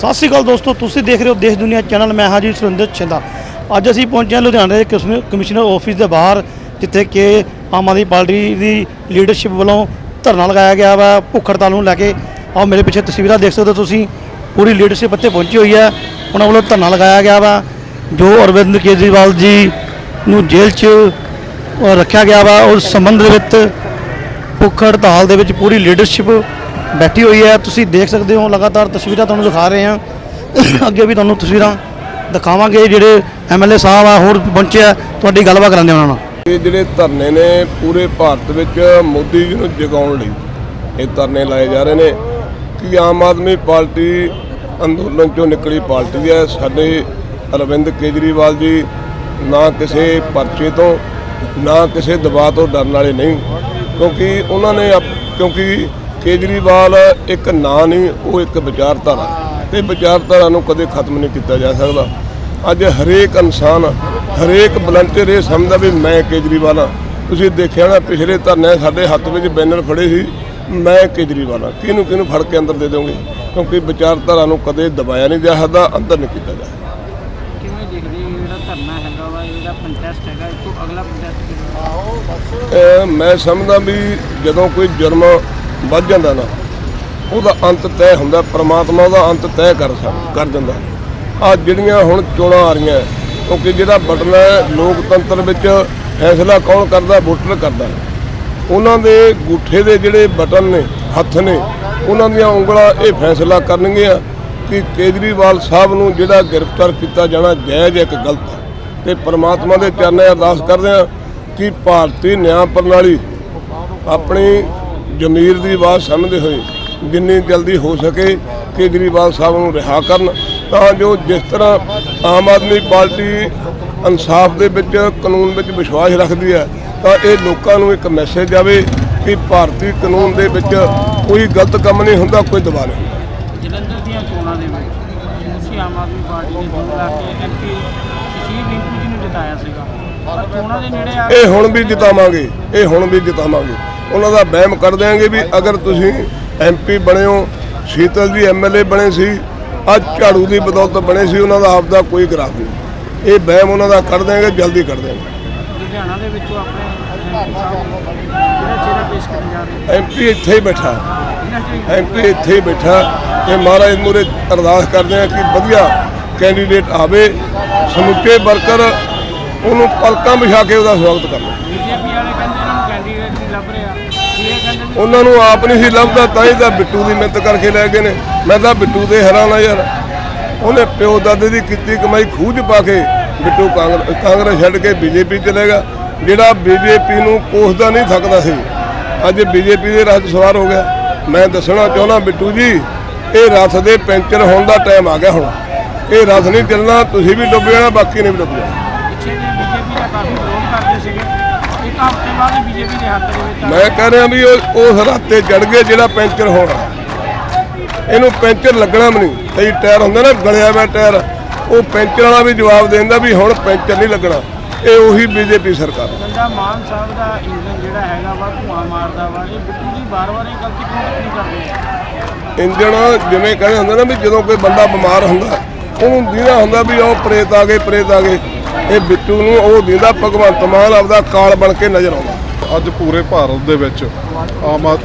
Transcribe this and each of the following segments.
ਸਤਿ ਸ਼੍ਰੀ ਅਕਾਲ ਦੋਸਤੋ, ਤੁਸੀਂ ਦੇਖ ਰਹੇ ਹੋ ਦੇਸ਼ ਦੁਨੀਆ ਚੈਨਲ, ਮੈਂ ਹਾਂ ਜੀ ਸੁਰਿੰਦਰ ਛਿੰਦਾ। ਅੱਜ ਅਸੀਂ ਪਹੁੰਚੇ ਹਾਂ ਲੁਧਿਆਣਾ ਦੇ ਕਮਿਸ਼ਨ- ਕਮਿਸ਼ਨਰ ਆਫਿਸ ਦੇ ਬਾਹਰ, ਜਿੱਥੇ ਕਿ ਆਮ ਆਦਮੀ ਪਾਰਟੀ ਦੀ ਲੀਡਰਸ਼ਿਪ ਵੱਲੋਂ ਧਰਨਾ ਲਗਾਇਆ ਗਿਆ ਵਾ, ਭੁੱਖ ਹੜਤਾਲ ਨੂੰ ਲੈ ਕੇ। ਆਓ ਮੇਰੇ ਪਿੱਛੇ ਤਸਵੀਰਾਂ ਦੇਖ ਸਕਦੇ ਹੋ ਤੁਸੀਂ, ਪੂਰੀ ਲੀਡਰਸ਼ਿਪ ਇੱਥੇ ਪਹੁੰਚੀ ਹੋਈ ਹੈ। ਉਹਨਾਂ ਵੱਲੋਂ ਧਰਨਾ ਲਗਾਇਆ ਗਿਆ ਵਾ, ਜੋ ਅਰਵਿੰਦ ਕੇਜਰੀਵਾਲ ਜੀ ਨੂੰ ਜੇਲ੍ਹ 'ਚ ਰੱਖਿਆ ਗਿਆ ਵਾ ਉਸ ਸੰਬੰਧ ਦੇ ਵਿੱਚ ਭੁੱਖ ਹੜਤਾਲ ਦੇ ਵਿੱਚ ਪੂਰੀ ਲੀਡਰਸ਼ਿਪ ਬੈਠੀ ਹੋਈ ਹੈ, ਤੁਸੀਂ ਦੇਖ ਸਕਦੇ ਹੋ, ਲਗਾਤਾਰ ਤਸਵੀਰਾਂ ਤੁਹਾਨੂੰ ਦਿਖਾ ਰਹੇ ਹਾਂ। ਅੱਗੇ ਵੀ ਤੁਹਾਨੂੰ ਤਸਵੀਰਾਂ ਦਿਖਾਵਾਂਗੇ, ਜਿਹੜੇ ਐਮਐਲਏ ਸਾਹਿਬ ਆ, ਹੋਰ ਪਹੁੰਚੇ ਆ, ਤੁਹਾਡੀ ਗੱਲਬਾਤ ਕਰਾਂਦੇ ਉਹਨਾਂ ਨਾਲ। ਇਹ ਜਿਹੜੇ ਧਰਨੇ ਨੇ, ਪੂਰੇ ਭਾਰਤ ਵਿੱਚ ਮੋਦੀ ਜੀ ਨੂੰ ਜਗਾਉਣ ਲਈ ਇਹ ਧਰਨੇ ਲਾਏ ਜਾ ਰਹੇ ਨੇ। ਕਿ ਆਮ ਆਦਮੀ ਪਾਰਟੀ ਅੰਦੋਲਨ ਚੋਂ ਨਿਕਲੀ ਪਾਰਟੀ ਹੈ? ਸਾਡੇ ਅਰਵਿੰਦ ਕੇਜਰੀਵਾਲ ਜੀ ਨਾ ਕਿਸੇ ਪਰਚੇ ਤੋਂ, ਨਾ ਕਿਸੇ ਦਬਾਅ ਤੋਂ ਡਰਨ ਵਾਲੇ ਨਹੀਂ, ਕਿਉਂਕਿ ਉਹਨਾਂ ਨੇ ਆਪ- ਕਿਉਂਕਿ ਕੇਜਰੀਵਾਲ ਇੱਕ ਨਾਂ ਨਹੀਂ ਉਹ ਇੱਕ ਵਿਚਾਰਧਾਰਾ ਤੇ ਵਿਚਾਰਧਾਰਾ ਨੂੰ ਕਦੇ ਖਤਮ ਨਹੀਂ ਕੀਤਾ ਜਾ ਸਕਦਾ। ਅੱਜ ਹਰੇਕ ਇਨਸਾਨ ਹਰੇਕ ਵਲੰਟੀਅਰ ਇਹ ਸਮਝਦਾ ਵੀ ਮੈਂ ਕੇਜਰੀਵਾਲ ਹਾਂ। ਤੁਸੀਂ ਦੇਖਿਆ ਨਾ ਪਿਛਲੇ ਧਰਨੇ ਸਾਡੇ ਹੱਥ ਵਿੱਚ ਬੈਨਰ ਫੜੇ ਸੀ ਮੈਂ ਕੇਜਰੀਵਾਲ ਹਾਂ। ਕਿਹਨੂੰ ਕਿਹਨੂੰ ਫੜ ਕੇ ਅੰਦਰ ਦੇ ਦੋਗੇ ਕਿਉਂਕਿ ਵਿਚਾਰਧਾਰਾ ਨੂੰ ਕਦੇ ਦਬਾਇਆ ਨਹੀਂ ਜਾ ਸਕਦਾ ਅੰਦਰ ਨਹੀਂ ਕੀਤਾ ਜਾ ਸਕਦਾ। ਕਿਵੇਂ ਦੇਖਦੇ ਜਿਹੜਾ ਧਰਨਾ ਹੈਗਾ ਵਾ ਇਹ ਜਿਹੜਾ ਕੰਟੈਸਟ ਹੈਗਾ ਇਹ ਤੋਂ ਅਗਲਾ ਕੰਟੈਸਟ ਅਹ ਮੈਂ ਸਮਝਦਾ ਵੀ ਜਦੋਂ ਕੋਈ ਜੁਰਮ ਵੱਧ ਜਾਂਦਾ ਨਾ, ਉਹਦਾ ਅੰਤ ਤੈਅ ਹੁੰਦਾ, ਪ੍ਰਮਾਤਮਾ ਉਹਦਾ ਅੰਤ ਤੈਅ ਕਰ ਸਕ- ਕਰ ਦਿੰਦਾ ਆ ਜਿਹੜੀਆਂ ਹੁਣ ਚੋਣਾਂ ਆ ਰਹੀਆਂ, ਕਿਉਂਕਿ ਜਿਹੜਾ ਬਟਨ ਹੈ, ਲੋਕਤੰਤਰ ਵਿੱਚ ਫੈਸਲਾ ਕੌਣ ਕਰਦਾ, ਵੋਟਰ ਕਰਦਾ। ਉਹਨਾਂ ਦੇ ਗੂਠੇ ਦੇ ਜਿਹੜੇ ਬਟਨ ਨੇ, ਹੱਥ ਨੇ, ਉਹਨਾਂ ਦੀਆਂ ਉਂਗਲਾਂ ਇਹ ਫੈਸਲਾ ਕਰਨਗੀਆਂ ਕਿ ਕੇਜਰੀਵਾਲ ਸਾਹਿਬ ਨੂੰ ਜਿਹੜਾ ਗ੍ਰਿਫਤਾਰ ਕੀਤਾ ਜਾਣਾ ਜਾਇਜ਼ ਇੱਕ ਗਲਤ ਹੈ। ਤੇ ਪ੍ਰਮਾਤਮਾ ਦੇ ਚਰਨਾਂ ਅਰਦਾਸ ਕਰਦੇ ਹਾਂ ਕਿ ਭਾਰਤੀ ਨਿਆਂ ਪ੍ਰਣਾਲੀ ਆਪਣੀ ਜ਼ਮੀਰ ਦੀ ਆਵਾਜ਼ ਸਮਝਦੇ ਹੋਏ ਜਿੰਨੀ ਜਲਦੀ ਹੋ ਸਕੇ ਕੇਜਰੀਵਾਲ ਸਾਹਿਬ ਨੂੰ ਰਿਹਾ ਕਰਨ ਤਾਂ ਜੋ ਜਿਸ ਤਰ੍ਹਾਂ ਆਮ ਆਦਮੀ ਪਾਰਟੀ ਇਨਸਾਫ ਦੇ ਵਿੱਚ ਕਾਨੂੰਨ ਵਿੱਚ ਵਿਸ਼ਵਾਸ ਰੱਖਦੀ ਹੈ ਤਾਂ ਇਹ ਲੋਕਾਂ ਨੂੰ ਇੱਕ ਮੈਸੇਜ ਆਵੇ ਕਿ ਭਾਰਤੀ ਕਾਨੂੰਨ ਦੇ ਵਿੱਚ ਕੋਈ ਗਲਤ ਕੰਮ ਨਹੀਂ ਹੁੰਦਾ ਕੋਈ ਦਬਾਅ ਨਹੀਂ ਜਲੰਧਰ ਦੀਆਂ ਚੋਣਾਂ ਦੇ ਵਿੱਚ ਆਮ ਆਦਮੀ ਪਾਰਟੀ ਨੇ ਲਾ ਕੇ ਐਮਪੀ ਸੁਸ਼ੀਲ ਰਿੰਕੂ ਜੀ ਨੂੰ ਜਿਤਾਇਆ ਸੀਗਾ। ਪਰ ਚੋਣਾਂ ਦੇ ਨੇੜੇ ਆ ਇਹ ਹੁਣ ਵੀ ਜਿਤਾਵਾਂਗੇ ਇਹ ਹੁਣ ਵੀ ਜਿਤਾਵਾਂਗੇ। ਉਹਨਾਂ ਦਾ ਵਹਿਮ ਕਰ ਦਿਆਂਗੇ ਵੀ ਅਗਰ ਤੁਸੀਂ ਐਮਪੀ ਬਣੇ ਹੋ ਸ਼ੀਤਲ ਜੀ ਐਮਐਲਏ ਬਣੇ ਸੀ ਅੱਜ ਝਾੜੂ ਦੀ ਬਦੌਲਤ ਬਣੇ ਸੀ ਉਹਨਾਂ ਦਾ ਆਪਦਾ ਕੋਈ ਗ੍ਰਾਫ ਨਹੀਂ। ਇਹ ਵਹਿਮ ਉਹਨਾਂ ਦਾ ਕਰ ਦਿਆਂਗੇ ਜਲਦੀ ਕਰ ਦਿਆਂਗੇ। ਲੁਧਿਆਣਾ ਦੇ ਵਿੱਚੋਂ ਆਪਣੇ ਐਮਪੀ ਸਾਹਿਬ ਜਿਹੜਾ ਚਿਹਰਾ ਪੇਸ਼ ਕਰਨ ਜਾ ਰਹੇ? ਐਮਪੀ ਇੱਥੇ ਹੀ ਬੈਠਾ। ਐਮਪੀ ਇੱਥੇ ਹੀ ਬੈਠਾ। ਤੇ ਮਹਾਰਾਜ ਮੂਰੇ ਅਰਦਾਸ ਕਰਦੇ ਆ ਕਿ ਵਧੀਆ ਕੈਂਡੀਡੇਟ ਆਵੇ। ਸਮੁੱਚੇ ਵਰਕਰ ਉਹਨੂੰ ਪਲਕਾਂ ਵਿਛਾ ਕੇ ਉਹਦਾ ਸਵਾਗਤ ਕਰਨ। ਬੀਜੇਪੀ ਵਾਲੇ ਉਹਨਾਂ ਨੂੰ ਆਪ ਨਹੀਂ ਸੀ ਲੱਭਦਾ, ਤਾਂ ਹੀ ਤਾਂ ਬਿੱਟੂ ਦੀ ਮਿਹਨਤ ਕਰਕੇ ਲੈ ਗਏ ਨੇ। ਮੈਂ ਤਾਂ ਬਿੱਟੂ ਦੇ ਹੈਰਾਨ ਆ ਯਾਰ। ਉਹਨੇ ਪਿਓ ਦਾਦੇ ਦੀ ਕੀਤੀ ਕਮਾਈ ਖੂਜ ਪਾ ਕੇ ਬਿੱਟੂ ਕਾਂਗਰਸ ਕਾਂਗਰਸ ਛੱਡ ਕੇ ਬੀਜੇਪੀ ਚਲੇਗਾ ਜਿਹੜਾ ਬੀਜੇਪੀ ਨੂੰ ਕੋਸਦਾ ਨਹੀਂ ਥੱਕਦਾ ਸੀ। ਅੱਜ ਬੀਜੇਪੀ ਦੇ ਰਾਜ ਸਵਾਰ ਹੋ ਗਿਆ। ਮੈਂ ਦੱਸਣਾ ਚਾਹੁੰਦਾ ਬਿੱਟੂ ਜੀ, ਇਹ ਰਥ ਦੇ ਪੈਂਚਰ ਹੋਣ ਦਾ ਟਾਈਮ ਆ ਗਿਆ ਹੁਣ। ਇਹ ਰਥ ਨਹੀਂ ਚੱਲਣਾ, ਤੁਸੀਂ ਵੀ ਡੁੱਬ ਜਾਣਾ, ਬਾਕੀ ਨੇ ਵੀ ਡੁੱਬ ਜਾਣਾ। ਪਿੱਛੇ ਬੀਜੇਪੀ ਦਾ ਕਾਫੀ ਵਿਰੋਧ ਕਰਦੇ ਸੀਗੇ। ਇੱਕ ਹਫ਼ਤੇ ਬਾਅਦ ਬੀਜੇਪੀ ਦੇ ਹੱਥ ਦੇ ਵਿੱਚ ਆ ਮੈਂ ਕਹਿ ਰਿਹਾ ਵੀ ਉਹ ਉਸ ਰਾਤੇ ਚੜ ਗਏ ਜਿਹੜਾ ਪੈਂਚਰ ਹੋਣਾ। ਇਹਨੂੰ ਪੈਂਚਰ ਲੱਗਣਾ ਵੀ ਨਹੀਂ। ਕਈ ਟਾਇਰ ਹੁੰਦੇ ਨਾ ਗਲਿਆ ਹੋਇਆ ਟਾਇਰ। ਉਹ ਪੈਂਚਰ ਵਾਲਾ ਵੀ ਜਵਾਬ ਦਿੰਦਾ ਵੀ ਹੁਣ ਪੈਂਚਰ ਨਹੀਂ ਲੱਗਣਾ। ਇਹ ਉਹੀ ਬੀਜੇਪੀ ਸਰਕਾਰ। ਹੈ। ਬੰਦਾ ਮਾਨ ਸਾਹਿਬ ਦਾ ਇੰਜਨ ਜਿਹੜਾ ਹੈਗਾ ਵਾ ਧੂਆਂ ਮਾਰਦਾ ਵਾ ਇਹ ਬਿੱਟੂ ਜੀ ਬਾਰ-ਬਾਰ ਇਹ ਗਲਤੀ ਕਿਉਂ ਨਹੀਂ ਕਰਦੇ? ਇੰਜਣ ਜਿਵੇਂ ਕਹਿੰਦੇ ਹੁੰਦੇ ਨਾ ਵੀ ਜਦੋਂ ਕੋਈ ਬੰਦਾ ਬਿਮਾਰ ਹੁੰਦਾ ਉਹਨੂੰ ਦੀਦਾ ਹੁੰਦਾ ਵੀ ਉਹ ਪ੍ਰੇਤ ਆ ਗਏ ਪ੍ਰੇਤ ਆ ਗਏ। ਇਹ ਬਿੱਟੂ ਨੂੰ ਉਹ ਦੀਦਾ, ਭਗਵੰਤ ਮਾਨ ਆਪਦਾ ਕਾਲ ਬਣ ਕੇ ਨਜ਼ਰ ਆਉਂਦਾ। ਅੱਜ ਪੂਰੇ ਭਾਰਤ ਦੇ ਵਿੱਚ ਆਮ ਆਦ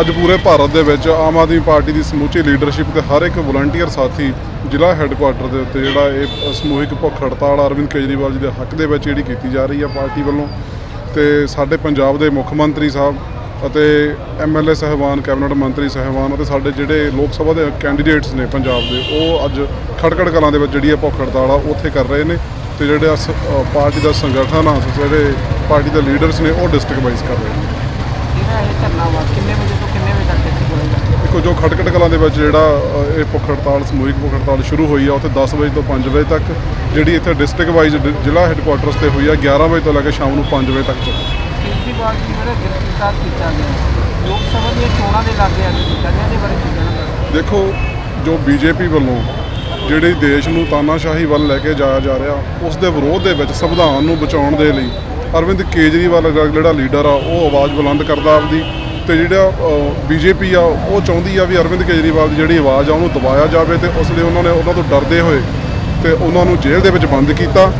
ਅੱਜ ਪੂਰੇ ਭਾਰਤ ਦੇ ਵਿੱਚ ਆਮ ਆਦਮੀ ਪਾਰਟੀ ਦੀ ਸਮੁੱਚੀ ਲੀਡਰਸ਼ਿਪ ਤੇ ਹਰ ਇੱਕ ਵਲੰਟੀਅਰ ਸਾਥੀ ਜ਼ਿਲ੍ਹਾ ਹੈੱਡਕੁਆਟਰ ਦੇ ਉੱਤੇ ਜਿਹੜਾ ਇਹ ਸਮੂਹਿਕ ਭੁੱਖ ਹੜਤਾਲ ਅਰਵਿੰਦ ਕੇਜਰੀਵਾਲ ਜੀ ਦੇ ਹੱਕ ਦੇ ਵਿੱਚ ਜਿਹੜੀ ਕੀਤੀ ਜਾ ਰਹੀ ਹੈ ਪਾਰਟੀ ਵੱਲੋਂ। ਤੇ ਸਾਡੇ ਪੰਜਾਬ ਦੇ ਮੁੱਖ ਮੰਤਰੀ ਸਾਹਿਬ ਅਤੇ ਐਮਐਲਏ ਸਹਿਬਾਨ, ਕੈਬਨਿਟ ਮੰਤਰੀ ਸਹਿਬਾਨ ਅਤੇ ਸਾਡੇ ਜਿਹੜੇ ਲੋਕ ਸਭਾ ਦੇ ਕੈਂਡੀਡੇਟਸ ਨੇ ਪੰਜਾਬ ਦੇ, ਉਹ ਅੱਜ ਖੜਕੜ ਕਲਾਂ ਦੇ ਵਿੱਚ ਜਿਹੜੀ ਇਹ ਭੁੱਖ ਹੜਤਾਲ ਆ, ਉੱਥੇ ਕਰ ਰਹੇ ਨੇ। ਤੇ ਜਿਹੜੇ ਪਾਰਟੀ ਦਾ ਸੰਗਠਨ ਆ ਜਿਹੜੇ ਪਾਰਟੀ ਦੇ ਲੀਡਰਸ ਨੇ ਉਹ ਡਿਸਟ੍ਰਿਕਟ ਵਾਈਜ਼ ਕਰ ਰਹੇ ਨੇ। ਜਿਹੜਾ ਇਹ ਧਰਨਾ ਵਾ? ਕਿੰਨੇ ਵਜੇ ਤੋਂ ਕਿੰਨੇ ਵਜੇ ਤੱਕ ਇੱਥੇ ਹੋਏਗਾ? ਦੇਖੋ ਜੋ ਖਟਕਟ ਕਲਾਂ ਦੇ ਵਿੱਚ ਜਿਹੜਾ ਇਹ ਭੁੱਖ ਹੜਤਾਲ ਸਮੂਹਿਕ ਭੁੱਖ ਹੜਤਾਲ ਸ਼ੁਰੂ ਹੋਈ ਆ ਉੱਥੇ 10 ਵਜੇ ਤੋਂ 5 ਵਜੇ ਤੱਕ ਜਿਹੜੀ ਇੱਥੇ ਡਿਸਟ੍ਰਿਕਟ ਵਾਈਜ਼ ਜ਼ਿਲ੍ਹਾ ਹੈੱਡਕੁਆਟਰਸ ਤੇ ਹੋਈ ਆ 11 ਵਜੇ ਤੋਂ ਲੈ ਕੇ ਸ਼ਾਮ ਨੂੰ 5 ਵਜੇ ਤੱਕ। ਕੇਜਰੀਵਾਲ ਜੀ ਜਿਹੜਾ ਗ੍ਰਿਫਤਾਰ ਕੀਤਾ ਗਿਆ। ਲੋਕ ਸਭਾ ਦੀਆਂ ਚੋਣਾਂ ਦੇ ਲਾਗੇ ਅੱਜ ਕੀਤਾ ਗਿਆ ਇਹਦੇ ਬਾਰੇ ਕੀ ਕਹਿਣਾ ਦੇਖੋ ਜੋ ਬੀਜੇਪੀ ਵੱਲੋਂ ਜਿਹੜੀ ਦੇਸ਼ ਨੂੰ ਤਾਨਾਸ਼ਾਹੀ ਵੱਲ ਲੈ ਕੇ ਜਾਇਆ ਜਾ ਰਿਹਾ, ਉਸ ਦੇ ਵਿਰੋਧ ਦੇ ਵਿੱਚ ਸੰਵਿਧਾਨ ਨੂੰ ਬਚਾਉਣ ਦੇ ਲਈ ਅਰਵਿੰਦ ਕੇਜਰੀਵਾਲ ਜਿਹੜਾ ਲੀਡਰ ਆ, ਉਹ ਆਵਾਜ਼ ਬੁਲੰਦ ਕਰਦਾ ਆਪਦੀ ਤੇ ਜਿਹੜਾ ਬੀਜੇਪੀ ਆ, ਉਹ ਚਾਹੁੰਦੀ ਆ ਵੀ ਅਰਵਿੰਦ ਕੇਜਰੀਵਾਲ ਦੀ ਜਿਹੜੀ ਆਵਾਜ਼ ਆ, ਉਹਨੂੰ ਦਬਾਇਆ ਜਾਵੇ ਤੇ ਉਸ ਲਈ ਉਹਨਾਂ ਨੇ ਉਹਨਾਂ ਤੋਂ ਡਰਦੇ ਹੋਏ ਤੇ ਉਹਨਾਂ ਨੂੰ ਜੇਲ੍ਹ ਦੇ ਵਿੱਚ ਬੰਦ ਕੀਤਾ।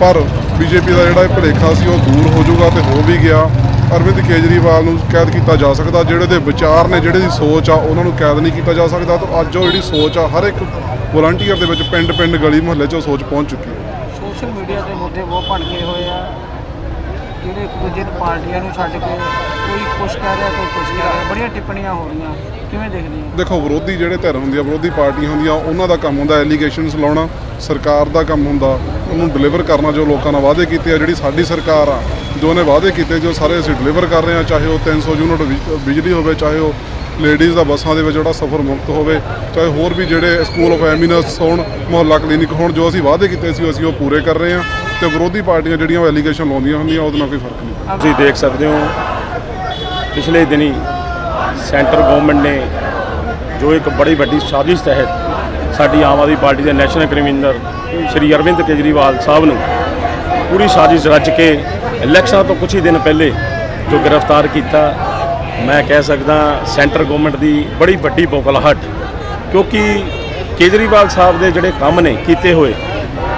ਪਰ ਬੀਜੇਪੀ ਦਾ ਜਿਹੜਾ ਇਹ ਭੁਲੇਖਾ ਸੀ, ਉਹ ਦੂਰ ਹੋ ਜਾਊਗਾ ਤੇ ਹੋ ਵੀ ਗਿਆ। ਅਰਵਿੰਦ ਕੇਜਰੀਵਾਲ ਨੂੰ ਕੈਦ ਕੀਤਾ ਜਾ ਸਕਦਾ, ਜਿਹੜੇ ਦੇ ਵਿਚਾਰ ਨੇ, ਜਿਹੜੇ ਦੀ ਸੋਚ ਆ, ਉਹਨਾਂ ਨੂੰ ਕੈਦ ਨਹੀਂ ਕੀਤਾ ਜਾ ਸਕਦਾ। ਤਾਂ ਅੱਜ ਉਹ ਜਿਹੜੀ ਸੋਚ ਆ, ਹਰ ਇੱਕ ਵਲੰਟੀਅਰ ਦੇ ਵਿੱਚ ਪਿੰਡ ਪਿੰਡ ਗਲੀ ਮੁਹੱਲੇ 'ਚ ਉਹ ਸੋਚ ਪਹੁੰਚ ਚੁੱਕੀ ਹੈ। ਸੋਸ਼ਲ ਮੀਡੀਆ ਤੇ ਮੁੱਦੇ ਬਹੁਤ ਭੜਕੇ ਹੋਏ ਆ। ਜਿਹੜੇ ਇੱਕ ਦੂਜੇ ਨੂੰ ਪਾਰਟੀਆਂ ਨੂੰ ਛੱਡ ਕੇ ਕੋਈ ਕੁਛ ਕਹਿ ਰਿਹਾ ਕੋਈ ਕੁਛ ਕਹਿ ਰਿਹਾ ਬੜੀਆਂ ਟਿੱਪਣੀਆਂ ਹੋ ਰਹੀਆਂ। ਕਿਵੇਂ ਦੇਖਦੇ ਹੋ? ਦੇਖੋ ਵਿਰੋਧੀ ਜਿਹੜੇ ਧਿਰ ਹੁੰਦੀ ਆ ਵਿਰੋਧੀ ਪਾਰਟੀਆਂ ਹੁੰਦੀਆਂ ਉਹਨਾਂ ਦਾ ਕੰਮ ਹੁੰਦਾ ਐਲੀਗੇਸ਼ਨਸ ਲਾਉਣਾ ਸਰਕਾਰ ਦਾ ਕੰਮ ਹੁੰਦਾ ਉਹਨੂੰ ਡਿਲੀਵਰ ਕਰਨਾ ਜੋ ਲੋਕਾਂ ਨਾਲ ਵਾਅਦੇ ਕੀਤੇ ਆ ਜਿਹੜੀ ਸਾਡੀ ਸਰਕਾਰ ਆ ਜੋ ਉਹਨੇ ਵਾਅਦੇ ਕੀਤੇ ਜੋ ਸਾਰੇ ਅਸੀਂ ਡਿਲੀਵਰ ਕਰ ਰਹੇ ਆ ਚਾਹੇ ਉਹ 300 ਯੂਨਿਟ ਬਿਜ- ਬਿਜਲੀ ਹੋਵੇ ਚਾਹੇ ਉਹ ਲੇਡੀਜ਼ ਦਾ ਬੱਸਾਂ ਦੇ ਵਿੱਚ ਜਿਹੜਾ ਸਫ਼ਰ ਮੁਕਤ ਹੋਵੇ, ਚਾਹੇ ਹੋਰ ਵੀ ਜਿਹੜੇ ਸਕੂਲ ਆਫ ਐਮਿਨਸ ਹੋਣ, ਮੁਹੱਲਾ ਕਲੀਨਿਕ ਹੋਣ, ਜੋ ਅਸੀਂ ਵਾਅਦੇ ਕੀਤੇ ਸੀ, ਅਸੀਂ ਉਹ ਪੂਰੇ ਕਰ ਰਹੇ ਹਾਂ ਤੇ ਵਿਰੋਧੀ ਪਾਰਟੀਆਂ ਜਿਹੜੀਆਂ ਉਹ ਐਲੀਗੇਸ਼ਨ ਲਾਉਂਦੀਆਂ ਹੁੰਦੀਆਂ, ਉਹਦੇ ਨਾਲ ਕੋਈ ਫ਼ਰਕ ਨਹੀਂ। ਤੁਸੀਂ ਦੇਖ ਸਕਦੇ ਹੋ, ਪਿਛਲੇ ਦਿਨੀ ਸੈਂਟਰ ਗਵਰਨਮੈਂਟ ਨੇ ਜੋ ਇੱਕ ਬੜੀ ਵੱਡੀ ਸਾਜ਼ਿਸ਼ ਤਹਿਤ ਸਾਡੀ ਆਮ ਆਦਮੀ ਪਾਰਟੀ ਦੇ ਨੈਸ਼ਨਲ ਕਨਵੀਨਰ ਸ਼੍ਰੀ ਅਰਵਿੰਦ ਕੇਜਰੀਵਾਲ ਸਾਹਿਬ ਨੂੰ ਪੂਰੀ ਸਾਜ਼ਿਸ਼ ਰਚ ਕੇ, ਇਲੈਕਸ਼ਨ ਤੋਂ ਕੁਝ ਹੀ ਦਿਨ ਪਹਿਲੇ ਜੋ ਗ੍ਰਿਫਤਾਰ ਕੀਤਾ ਮੈਂ ਕਹਿ ਸਕਦਾ ਸੈਂਟਰ ਗਵਰਨਮੈਂਟ ਦੀ ਬੜੀ ਵੱਡੀ ਬੋਕਲਾਹਟ ਕਿਉਂਕਿ ਕੇਜਰੀਵਾਲ ਸਾਹਿਬ ਦੇ ਜਿਹੜੇ ਕੰਮ ਨੇ, ਕੀਤੇ ਹੋਏ,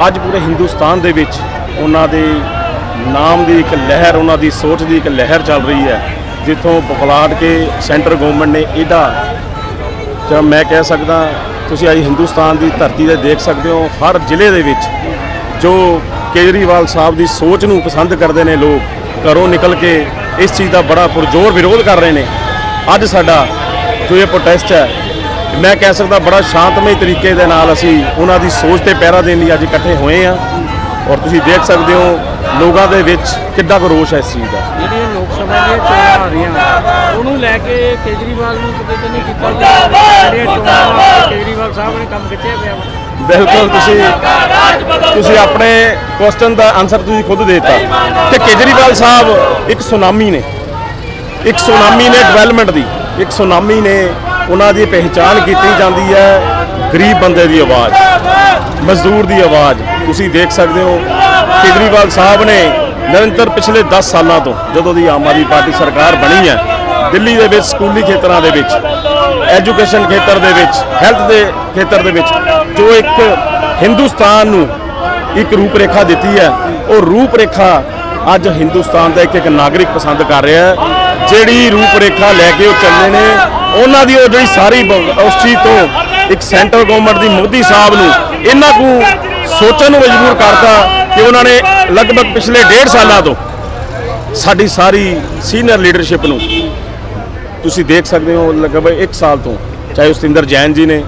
ਅੱਜ ਪੂਰੇ ਹਿੰਦੁਸਤਾਨ ਦੇ ਵਿੱਚ ਉਹਨਾਂ ਦੇ ਨਾਮ ਦੀ ਇੱਕ ਲਹਿਰ, ਉਹਨਾਂ ਦੀ ਸੋਚ ਦੀ ਇੱਕ ਲਹਿਰ ਚੱਲ ਰਹੀ ਹੈ, ਜਿੱਥੋਂ ਬੁਖਲਾਟ ਕੇ ਸੈਂਟਰ ਗਵਰਨਮੈਂਟ ਨੇ ਇਹਦਾ ਜਾਂ ਮੈਂ ਕਹਿ ਸਕਦਾ ਤੁਸੀਂ ਅੱਜ ਹਿੰਦੁਸਤਾਨ ਦੀ ਧਰਤੀ ਤੇ ਦੇਖ ਸਕਦੇ ਹੋ, ਹਰ ਜ਼ਿਲ੍ਹੇ ਦੇ ਵਿੱਚ ਜੋ ਕੇਜਰੀਵਾਲ ਸਾਹਿਬ ਦੀ ਸੋਚ ਨੂੰ ਪਸੰਦ ਕਰਦੇ ਨੇ ਲੋਕ ਘਰੋਂ ਨਿਕਲ ਕੇ ਇਸ ਚੀਜ਼ ਦਾ ਬੜਾ ਪੁਰਜ਼ੋਰ ਵਿਰੋਧ ਕਰ ਰਹੇ ਨੇ। ਅੱਜ ਸਾਡਾ ਜੋ ਇਹ ਪ੍ਰੋਟੈਸਟ ਹੈ, ਮੈਂ ਕਹਿ ਸਕਦਾ ਬੜਾ ਸ਼ਾਂਤਮਈ ਤਰੀਕੇ ਦੇ ਨਾਲ ਅਸੀਂ ਉਹਨਾਂ ਦੀ ਸੋਚ ਤੇ ਪਹਿਰਾ ਦੇਣ ਲਈ ਅੱਜ ਇਕੱਠੇ ਹੋਏ ਆ ਔਰ ਤੁਸੀਂ ਦੇਖ ਸਕਦੇ ਹੋ ਲੋਕਾਂ ਦੇ ਵਿੱਚ ਕਿੱਡਾ ਕੁ ਰੋਸ਼ ਹੈ ਇਸ ਚੀਜ਼ ਦਾ। ਜਿਹੜੀਆਂ ਲੋਕ ਸਭਾ ਦੀਆਂ ਚੋਣਾਂ ਆ ਰਹੀਆਂ, ਉਹਨੂੰ ਲੈ ਕੇ ਕੇਜਰੀਵਾਲ ਨੂੰ ਕਿਤੇ ਨਹੀਂ ਕੀਤਾ ਜਿਹੜੀਆਂ ਚੋਣਾਂ ਕੇਜਰੀਵਾਲ ਸਾਹਿਬ ਨੇ ਕੰਮ ਖਿੱਚਿਆ ਪਿਆ। ਬਿਲਕੁਲ ਤੁਸੀਂ ਤੁਸੀਂ ਆਪਣੇ ਕੁਐਸਚਨ ਦਾ ਆਨਸਰ ਤੁਸੀਂ ਖੁਦ ਦੇ। ਦਿੱਤਾ ਕਿ ਕੇਜਰੀਵਾਲ ਸਾਹਿਬ ਇੱਕ ਸੁਨਾਮੀ ਨੇ। ਇੱਕ ਸੁਨਾਮੀ ਨੇ ਡਿਵੈਲਪਮੈਂਟ ਦੀ। ਇੱਕ ਸੁਨਾਮੀ ਨੇ ਉਹਨਾਂ ਦੀ ਪਹਿਚਾਣ ਕੀਤੀ ਜਾਂਦੀ ਹੈ ਗਰੀਬ ਬੰਦੇ ਦੀ ਆਵਾਜ਼ ਮਜ਼ਦੂਰ ਦੀ ਆਵਾਜ਼। ਤੁਸੀਂ ਦੇਖ ਸਕਦੇ ਹੋ ਕੇਜਰੀਵਾਲ ਸਾਹਿਬ ਨੇ ਨਿਰੰਤਰ ਪਿਛਲੇ 10 ਸਾਲਾਂ ਤੋਂ ਜਦੋਂ ਦੀ ਆਮ ਆਦਮੀ ਪਾਰਟੀ ਸਰਕਾਰ ਬਣੀ ਹੈ ਦਿੱਲੀ ਦੇ ਵਿੱਚ ਸਕੂਲੀ ਖੇਤਰਾਂ ਦੇ ਵਿੱਚ ਐਜੂਕੇਸ਼ਨ ਖੇਤਰ ਦੇ ਵਿੱਚ ਹੈਲਥ ਦੇ ਖੇਤਰ ਦੇ ਵਿੱਚ ਜੋ ਇੱਕ ਹਿੰਦੁਸਤਾਨ ਨੂੰ ਇੱਕ ਰੂਪਰੇਖਾ ਦਿੱਤੀ ਹੈ, ਉਹ ਰੂਪਰੇਖਾ ਅੱਜ ਹਿੰਦੁਸਤਾਨ ਦਾ ਇੱਕ ਇੱਕ ਨਾਗਰਿਕ ਪਸੰਦ ਕਰ ਰਿਹਾ ਹੈ, ਜਿਹੜੀ ਰੂਪਰੇਖਾ ਲੈ ਕੇ ਉਹ ਚੱਲੇ ਨੇ, ਉਹਨਾਂ ਦੀ ਉਹ ਜਿਹੜੀ ਸਾਰੀ ਉਸ ਚੀਜ਼ ਤੋਂ ਇੱਕ ਸੈਂਟਰ ਗਵਰਨਮੈਂਟ ਦੀ ਮੋਦੀ ਸਾਹਿਬ ਨੂੰ ਇਹਨਾਂ ਨੂੰ ਸੋਚਣ ਨੂੰ ਮਜਬੂਰ ਕਰਤਾ ਕਿ ਉਹਨਾਂ ਨੇ ਲਗਭਗ ਪਿਛਲੇ ਡੇਢ ਸਾਲਾਂ ਤੋਂ ਸਾਡੀ ਸਾਰੀ ਸੀਨੀਅਰ ਲੀਡਰਸ਼ਿਪ ਨੂੰ ਤੁਸੀਂ ਦੇਖ ਸਕਦੇ ਹੋ, ਲਗਭਗ 1 ਸਾਲ ਤੋਂ, ਚਾਹੇ ਸਤਿੰਦਰ ਜੈਨ ਜੀ ਨੇ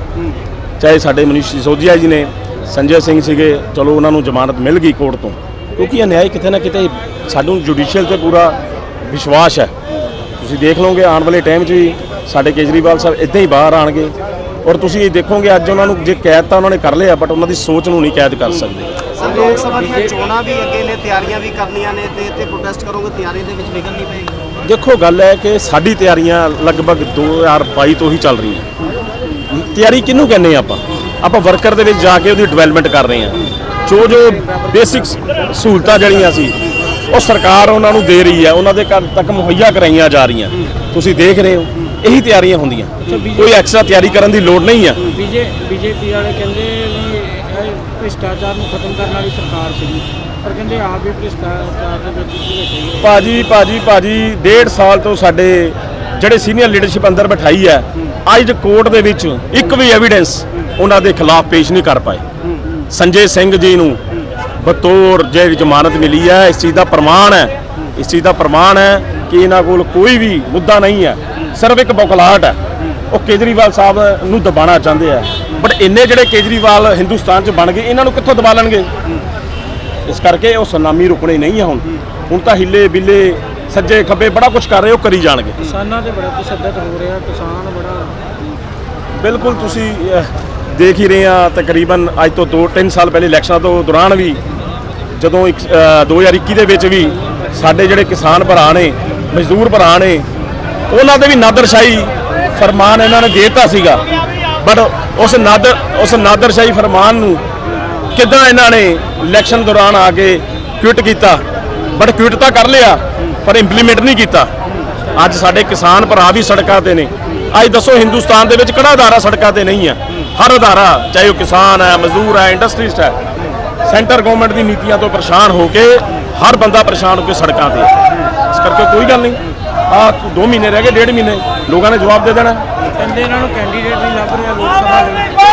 ਚਾਹੇ ਸਾਡੇ ਮਨੀਸ਼ ਸਿਸੋਦੀਆ ਜੀ ਨੇ ਸੰਜੇ ਸਿੰਘ ਸੀਗੇ ਚਲੋ ਉਹਨਾਂ ਨੂੰ ਜ਼ਮਾਨਤ ਮਿਲ ਗਈ ਕੋਰਟ ਤੋਂ। ਕਿਉਂਕਿ ਇਹ ਨਿਆਂ ਕਿਤੇ ਨਾ ਕਿਤੇ ਸਾਨੂੰ ਜੁਡੀਸ਼ੀਅਲ ਤੇ ਪੂਰਾ ਵਿਸ਼ਵਾਸ ਹੈ। ਤੁਸੀਂ ਦੇਖ ਲਓਗੇ ਆਉਣ ਵਾਲੇ ਟਾਈਮ 'ਚ ਵੀ ਸਾਡੇ ਕੇਜਰੀਵਾਲ ਸਾਹਿਬ ਇਦਾਂ ਹੀ ਬਾਹਰ ਆਣਗੇ ਔਰ ਤੁਸੀਂ ਇਹ ਦੇਖੋਗੇ ਅੱਜ ਉਹਨਾਂ ਨੂੰ ਜੇ ਕੈਦ ਤਾਂ ਉਹਨਾਂ ਨੇ ਕਰ ਲਿਆ ਬਟ ਉਹਨਾਂ ਦੀ ਸੋਚ ਨੂੰ ਨਹੀਂ ਕੈਦ ਕਰ ਸਕਦੇ। ਸਰ ਲੋਕ ਸਭਾ ਦੀਆਂ ਚੋਣਾਂ ਵੀ ਅੱਗੇ ਨੇ ਤਿਆਰੀਆਂ ਵੀ ਕਰਨੀਆਂ ਨੇ ਤੇ ਇੱਥੇ ਪ੍ਰੋਟੈਸਟ ਕਰੋਗੇ ਤਿਆਰੀ ਦੇ ਵਿੱਚ ਨਿਕਲ ਨਹੀਂ ਪਏਗੀ। ਦੇਖੋ ਗੱਲ ਹੈ ਕਿ ਸਾਡੀ ਤਿਆਰੀਆਂ ਲਗਭਗ 2022 ਤੋਂ ਹੀ ਚੱਲ ਰਹੀਆਂ। ਤਿਆਰੀ ਕਿਹਨੂੰ ਕਹਿੰਦੇ ਆ ਆਪਾਂ? ਆਪਾਂ ਵਰਕਰ ਦੇ ਵਿੱਚ ਜਾ ਕੇ ਉਹਦੀ ਡਿਵੈਲਪਮੈਂਟ ਕਰ ਰਹੇ ਹਾਂ। ਜੋ ਜੋ ਬੇਸਿਕ ਸਹੂਲਤਾਂ ਜਿਹੜੀਆਂ ਸੀ ਉਹ ਸਰਕਾਰ ਉਹਨਾਂ ਨੂੰ ਦੇ ਰਹੀ ਹੈ। ਉਹਨਾਂ ਦੇ ਘਰ ਤੱਕ ਮੁਹੱਈਆ ਕਰਾਈਆਂ ਜਾ ਰਹੀਆਂ। ਤੁਸੀਂ ਦੇਖ ਰਹੇ ਹੋ ਇਹੀ ਤਿਆਰੀਆਂ ਹੁੰਦੀਆਂ। ਕੋਈ ਐਕਸਟਰਾ ਤਿਆਰੀ ਕਰਨ ਦੀ ਲੋੜ ਨਹੀਂ ਆ ਬੀਜੇ ਬੀਜੇਪੀ ਵਾਲੇ ਕਹਿੰਦੇ ਵੀ ਭ੍ਰਿਸ਼ਟਾਚਾਰ ਨੂੰ ਖਤਮ ਕਰਨ ਵਾਲੀ ਸਰਕਾਰ ਸੀਗੀ। ਪਰ ਕਹਿੰਦੇ ਆਪ ਵੀ ਭ੍ਰਿਸ਼ਟਾਚਾਰ ਦੇ ਵਿੱਚ ਘੁਲੇਟੇ ਹੀ ਭਾਜੀ ਭਾਜੀ ਭਾਜੀ ਡੇਢ ਸਾਲ ਤੋਂ ਸਾਡੇ ਜਿਹੜੇ ਸੀਨੀਅਰ ਲੀਡਰਸ਼ਿਪ ਅੰਦਰ ਬਿਠਾਈ ਹੈ ਅੱਜ ਕੋਰਟ ਦੇ ਵਿੱਚ ਇੱਕ ਵੀ ਐਵੀਡੈਂਸ ਉਹਨਾਂ ਦੇ ਖਿਲਾਫ ਪੇਸ਼ ਨਹੀਂ ਕਰ ਪਾਏ। ਸੰਜੇ ਸਿੰਘ ਜੀ ਨੂੰ ਬਤੌਰ ਜਿਹੜੀ ਜ਼ਮਾਨਤ ਮਿਲੀ ਹੈ। ਇਸ ਚੀਜ਼ ਦਾ ਪ੍ਰਮਾਣ ਹੈ। ਇਸ ਚੀਜ਼ ਦਾ ਪ੍ਰਮਾਣ ਹੈ ਕਿ ਇਹਨਾਂ ਕੋਲ ਕੋਈ ਵੀ ਮੁੱਦਾ ਨਹੀਂ ਹੈ। ਸਿਰਫ ਇੱਕ ਬੌਕਲਾਹਟ ਹੈ। ਉਹ ਕੇਜਰੀਵਾਲ ਸਾਹਿਬ ਨੂੰ ਦਬਾਉਣਾ ਚਾਹੁੰਦੇ ਆ। ਬਟ ਇੰਨੇ ਜਿਹੜੇ ਕੇਜਰੀਵਾਲ ਹਿੰਦੁਸਤਾਨ 'ਚ ਬਣ ਗਏ, ਇਹਨਾਂ ਨੂੰ ਕਿੱਥੋਂ ਦਬਾ ਲੈਣਗੇ? ਇਸ ਕਰਕੇ ਉਹ ਸੁਨਾਮੀ ਰੁਕਣੀ ਨਹੀਂ ਹੈ ਹੁਣ। ਹੁਣ ਤਾਂ ਹਿੱਲੇ ਬਿੱਲੇ ਸੱਜੇ ਖੱਬੇ ਬੜਾ ਕੁਝ ਕਰ ਰਹੇ ਉਹ ਕਰੀ ਜਾਣਗੇ। ਕਿਸਾਨਾਂ ਤੇ ਬੜਾ ਤਸ਼ੱਦਦ ਹੋ ਰਿਹਾ ਕਿਸਾਨ ਬੜਾ ਬਿਲਕੁਲ ਤੁਸੀਂ ਦੇਖ ਹੀ ਰਹੇ ਆ ਤਕਰੀਬਨ ਅੱਜ ਤੋਂ 2-3 ਸਾਲ ਪਹਿਲੇ ਇਲੈਕਸ਼ਨਾਂ ਤੋਂ ਦੌਰਾਨ ਵੀ ਜਦੋਂ ਇੱਕ, ਅਹ, 2021 ਦੇ ਵਿੱਚ ਵੀ ਸਾਡੇ ਜਿਹੜੇ ਕਿਸਾਨ ਭਰਾ ਨੇ ਮਜ਼ਦੂਰ ਭਰਾ ਨੇ ਉਹਨਾਂ ਦੇ ਵੀ ਨਾਦਰਸ਼ਾਹੀ ਫਰਮਾਨ ਇਹਨਾਂ ਨੇ ਦੇ ਦਿੱਤਾ ਸੀਗਾ। ਬਟ ਉਸ ਨਾਦਰ ਉਸ ਨਾਦਰਸ਼ਾਹੀ ਫਰਮਾਨ ਨੂੰ ਕਿੱਦਾਂ ਇਹਨਾਂ ਨੇ ਇਲੈਕਸ਼ਨ ਦੌਰਾਨ ਆ ਕੇ ਕੁਇਟ ਕੀਤਾ? ਬਟ ਕੁਇਟ ਤਾਂ ਕਰ ਲਿਆ। ਪਰ ਇੰਪਲੀਮੈਂਟ ਨਹੀਂ ਕੀਤਾ। ਅੱਜ ਸਾਡੇ ਕਿਸਾਨ ਭਰਾ ਵੀ ਸੜਕਾਂ ਤੇ ਨੇ। ਅੱਜ ਦੱਸੋ ਹਿੰਦੁਸਤਾਨ ਦੇ ਵਿੱਚ ਕਿਹੜਾ ਅਦਾਰਾ ਸੜਕਾਂ ਤੇ ਨਹੀਂ ਹੈ? ਹਰ ਅਦਾਰਾ ਚਾਹੇ ਉਹ ਕਿਸਾਨ ਹੈ ਮਜ਼ਦੂਰ ਹੈ ਇੰਡਸਟਰੀਸਟ ਹੈ ਸੈਂਟਰ ਗਵਰਨਮੈਂਟ ਦੀ ਨੀਤੀਆਂ ਤੋਂ ਪਰੇਸ਼ਾਨ ਹੋ ਕੇ ਹਰ ਬੰਦਾ ਪਰੇਸ਼ਾਨ ਹੋ ਕੇ ਸੜਕਾਂ ਤੇ। ਇਸ ਕਰਕੇ ਕੋਈ ਗੱਲ ਨਹੀਂ। ਆ 2 ਮਹੀਨੇ ਰਹਿ ਗਏ ਡੇਢ ਮਹੀਨੇ। ਲੋਕਾਂ ਨੇ ਜਵਾਬ ਦੇ ਦੇਣਾ। ਕਹਿੰਦੇ ਇਹਨਾਂ ਨੂੰ ਕੈਂਡੀਡੇਟ ਨਹੀਂ ਲੱਭ ਰਿਹਾ ਲੋਕ ਸਭਾ ਦੇ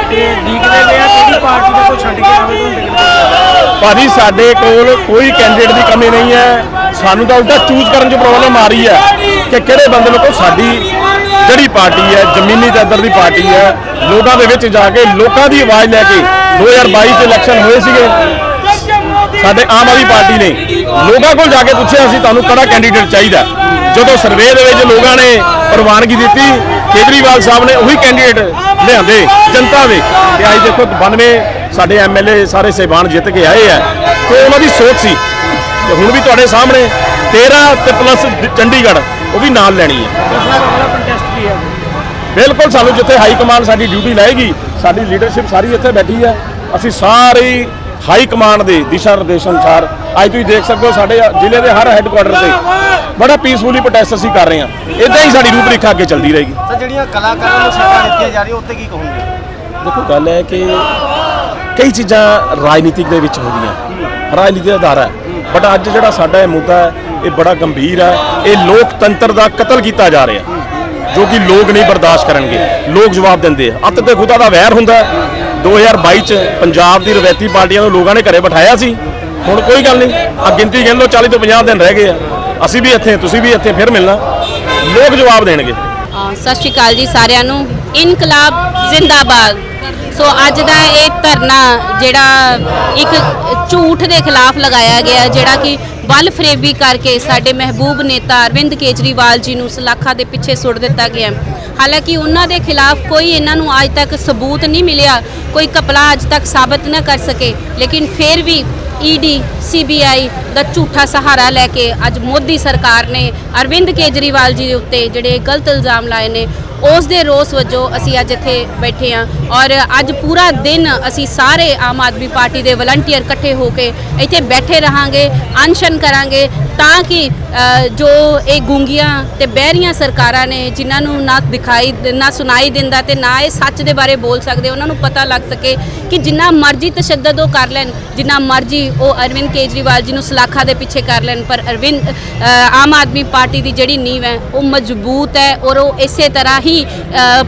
ਤੇ ਡੀਕਦੇ ਪਏ ਆ ਕਿਹੜੀ ਪਾਰਟੀ ਦਾ ਕੋਈ ਛੱਡ ਕੇ ਆਵੇ ਤੁਹਾਨੂੰ ਟਿਕਟ ਭਾਜੀ ਸਾਡੇ ਕੋਲ ਕੋਈ ਕੈਂਡੀਡੇਟ ਦੀ ਕਮੀ ਨਹੀਂ ਹੈ। ਸਾਨੂੰ ਤਾਂ ਉਲਟਾ ਚੂਜ਼ ਕਰਨ 'ਚ ਪ੍ਰੋਬਲਮ ਆ ਰਹੀ ਹੈ ਕਿ ਕਿਹੜੇ ਬੰਦੇ ਨੂੰ ਕੋ ਸਾਡੀ ਜਿਹੜੀ ਪਾਰਟੀ ਹੈ, ਜ਼ਮੀਨੀ ਚੱਦਰ ਦੀ ਪਾਰਟੀ ਹੈ, ਲੋਕਾਂ ਦੇ ਵਿੱਚ ਜਾ ਕੇ ਲੋਕਾਂ ਦੀ ਆਵਾਜ਼ ਲੈ ਕੇ 2022 ਚ ਇਲੈਕਸ਼ਨ ਹੋਏ ਸੀਗੇ। ਸਾਡੇ ਆਮ ਆਦਮੀ ਪਾਰਟੀ ਨੇ ਲੋਕਾਂ ਕੋਲ ਜਾ ਕੇ ਪੁੱਛਿਆ, ਅਸੀਂ ਤੁਹਾਨੂੰ ਕਿਹੜਾ ਕੈਂਡੀਡੇਟ ਚਾਹੀਦਾ? ਜਦੋਂ ਸਰਵੇ ਦੇ ਵਿੱਚ ਲੋਕਾਂ ਨੇ ਪ੍ਰਵਾਨਗੀ ਦਿੱਤੀ, ਕੇਜਰੀਵਾਲ ਸਾਹਿਬ ਨੇ ਉਹੀ ਕੈਂਡੀਡੇਟ ਲਿਆਂਦੇ ਜਨਤਾ ਦੇ ਤੇ ਅੱਜ ਦੇਖੋ 92 ਸਾਡੇ ਐਮਐਲਏ ਸਾਰੇ ਸਹਿਬਾਨ ਜਿੱਤ ਕੇ ਆਏ ਆ। ਤੇ ਉਹਨਾਂ ਦੀ ਸੋਚ ਸੀ ਤੇ ਹੁਣ ਵੀ ਤੁਹਾਡੇ ਸਾਹਮਣੇ 13 ਤੇ ਪਲੱਸ ਚੰਡੀਗੜ੍ਹ ਉਹ ਵੀ ਨਾਲ ਲੈਣੀ ਹੈ। ਬਿਲਕੁਲ ਸਾਨੂੰ ਜਿੱਥੇ ਹਾਈ ਕਮਾਂਡ ਸਾਡੀ ਡਿਊਟੀ ਲਾਏਗੀ ਸਾਡੀ ਲੀਡਰਸ਼ਿਪ ਸਾਰੀ ਇੱਥੇ ਬੈਠੀ ਹੈ। ਅਸੀਂ ਸਾਰੇ ਹਾਈ ਕਮਾਂਡ ਦੇ ਦਿਸ਼ਾ ਨਿਰਦੇਸ਼ ਅਨੁਸਾਰ ਅੱਜ ਤੁਸੀਂ ਦੇਖ ਸਕਦੇ ਹੋ ਸਾਡੇ ਜ਼ਿਲ੍ਹੇ ਦੇ ਹਰ ਹੈੱਡਕੁਆਟਰ ਤੇ ਬੜਾ ਪੀਸਫੁਲੀ ਪ੍ਰੋਟੈਸਟ ਅਸੀਂ ਕਰ ਰਹੇ ਹਾਂ। ਇਦਾਂ ਹੀ ਸਾਡੀ ਰੂਪਰੇਖਾ ਅੱਗੇ ਚੱਲਦੀ ਰਹੇਗੀ। ਸਰ ਜਿਹੜੀਆਂ ਕਲਾਕਾਰਾਂ ਨੂੰ ਸੀਟਾਂ ਦਿੱਤੀਆਂ ਜਾ ਰਹੀਆਂ ਉੱਤੇ ਕੀ ਕਹੋਗੇ? ਦੇਖੋ ਗੱਲ ਹੈ ਕਿ ਕਈ ਚੀਜ਼ਾਂ ਰਾਜਨੀਤਿਕ ਦੇ ਵਿੱਚ ਹੁੰਦੀਆਂ। ਰਾਜਨੀਤੀ ਦਾ ਅਦਾਰਾ ਹੈ। ਬਟ ਅੱਜ ਜਿਹੜਾ ਸਾਡਾ ਇਹ ਮੁੱਦਾ ਹੈ, ਇਹ ਬੜਾ ਗੰਭੀਰ ਹੈ। ਇਹ ਲੋਕਤੰਤਰ ਦਾ ਕਤਲ ਕੀਤਾ ਜਾ ਰਿਹਾ ਜੋ ਕਿ ਲੋਕ ਨਹੀਂ ਬਰਦਾਸ਼ਤ ਕਰਨਗੇ, ਲੋਕ ਜਵਾਬ ਦਿੰਦੇ ਆ। ਅੱਤ ਤੇ ਖੁਦਾ ਦਾ ਵੈਰ ਹੁੰਦਾ ਹੈ। 2022 ਚ ਪੰਜਾਬ ਦੀ ਰਵੈਤੀ ਪਾਰਟੀਆਂ ਨੂੰ ਲੋਕਾਂ ਨੇ ਘਰੇ ਬਿਠਾਇਆ ਸੀ। ਹੁਣ ਕੋਈ ਗੱਲ ਨਹੀਂ ਆ ਗਿਣਤੀ ਗਿਣ ਲਓ 40 ਤੋਂ 50 ਦਿਨ ਰਹਿ ਗਏ ਆ। ਅਸੀਂ ਵੀ ਇੱਥੇ, ਤੁਸੀਂ ਵੀ ਇੱਥੇ, ਫਿਰ ਮਿਲਣਾ। ਲੋਕ ਜਵਾਬ ਦੇਣਗੇ। ਸਤਿ ਸ਼੍ਰੀ ਅਕਾਲ ਜੀ ਸਾਰਿਆਂ ਨੂੰ। ਇਨਕਲਾਬ ਜ਼ਿੰਦਾਬਾਦ। ਸੋ ਅੱਜ ਦਾ ਇਹ ਧਰਨਾ ਜਿਹੜਾ ਇੱਕ ਝੂਠ ਦੇ ਖਿਲਾਫ ਲਗਾਇਆ ਗਿਆ, ਜਿਹੜਾ ਕਿ ਬਲ ਫਰੇਬੀ ਕਰਕੇ ਸਾਡੇ ਮਹਿਬੂਬ ਨੇਤਾ ਅਰਵਿੰਦ ਕੇਜਰੀਵਾਲ ਜੀ ਨੂੰ ਸਲਾਖਾ ਦੇ ਪਿੱਛੇ ਸੁੱਟ ਦਿੱਤਾ ਗਿਆ। ਹਾਲਾਂਕਿ ਉਹਨਾਂ ਦੇ ਖਿਲਾਫ ਕੋਈ ਇਹਨਾਂ ਨੂੰ ਅੱਜ ਤੱਕ ਸਬੂਤ ਨਹੀਂ ਮਿਲਿਆ, ਕੋਈ ਕਪਲਾ ਅੱਜ ਤੱਕ ਸਾਬਤ ਨਾ ਕਰ ਸਕੇ। ਲੇਕਿਨ ਫਿਰ ਵੀ ਈਡੀ ਸੀਬੀਆਈ ਦਾ ਝੂਠਾ ਸਹਾਰਾ ਲੈ ਕੇ ਅੱਜ ਮੋਦੀ ਸਰਕਾਰ ਨੇ ਅਰਵਿੰਦ ਕੇਜਰੀਵਾਲ ਜੀ ਦੇ ਉੱਤੇ ਜਿਹੜੇ ਗਲਤ ਇਲਜ਼ਾਮ ਲਾਏ ਨੇ ਉਸ ਦੇ ਰੋਸ ਵਜੋਂ ਅਸੀਂ ਅੱਜ ਇੱਥੇ ਬੈਠੇ ਹਾਂ ਔਰ ਅੱਜ ਪੂਰਾ ਦਿਨ ਅਸੀਂ ਸਾਰੇ ਆਮ ਆਦਮੀ ਪਾਰਟੀ ਦੇ ਵਲੰਟੀਅਰ ਇਕੱਠੇ ਹੋ ਕੇ ਇੱਥੇ ਬੈਠੇ ਰਹਾਂਗੇ ਅਨਸ਼ਨ ਕਰਾਂਗੇ ਤਾਂ ਕਿ ਜੋ ਇਹ ਗੁੰਗੀਆਂ ਤੇ ਬਹਿਰੀਆਂ ਸਰਕਾਰਾਂ ਨੇ ਜਿਨ੍ਹਾਂ ਨੂੰ ਨਾ ਦਿਖਾਈ, ਨਾ ਸੁਣਾਈ ਦਿੰਦਾ ਤੇ ਨਾ ਇਹ ਸੱਚ ਦੇ ਬਾਰੇ ਬੋਲ ਸਕਦੇ, ਉਹਨਾਂ ਨੂੰ ਪਤਾ ਲੱਗ ਸਕੇ ਕਿ ਜਿੰਨਾ ਮਰਜ਼ੀ ਤਸ਼ੱਦਦ ਉਹ ਕਰ ਲੈਣ, ਜਿੰਨਾ ਮਰਜ਼ੀ ਉਹ ਅਰਵਿੰਦ ਕੇਜਰੀਵਾਲ ਜੀ ਨੂੰ ਸਲਾਖਾ ਦੇ ਪਿੱਛੇ ਕਰ ਲੈਣ, ਪਰ ਅਰਵਿੰਦ ਆਮ ਆਦਮੀ ਪਾਰਟੀ ਦੀ ਜਿਹੜੀ ਨੀਂਹ ਹੈ, ਉਹ ਮਜ਼ਬੂਤ ਹੈ ਔਰ ਉਹ ਇਸੇ ਤਰ੍ਹਾਂ ਹੀ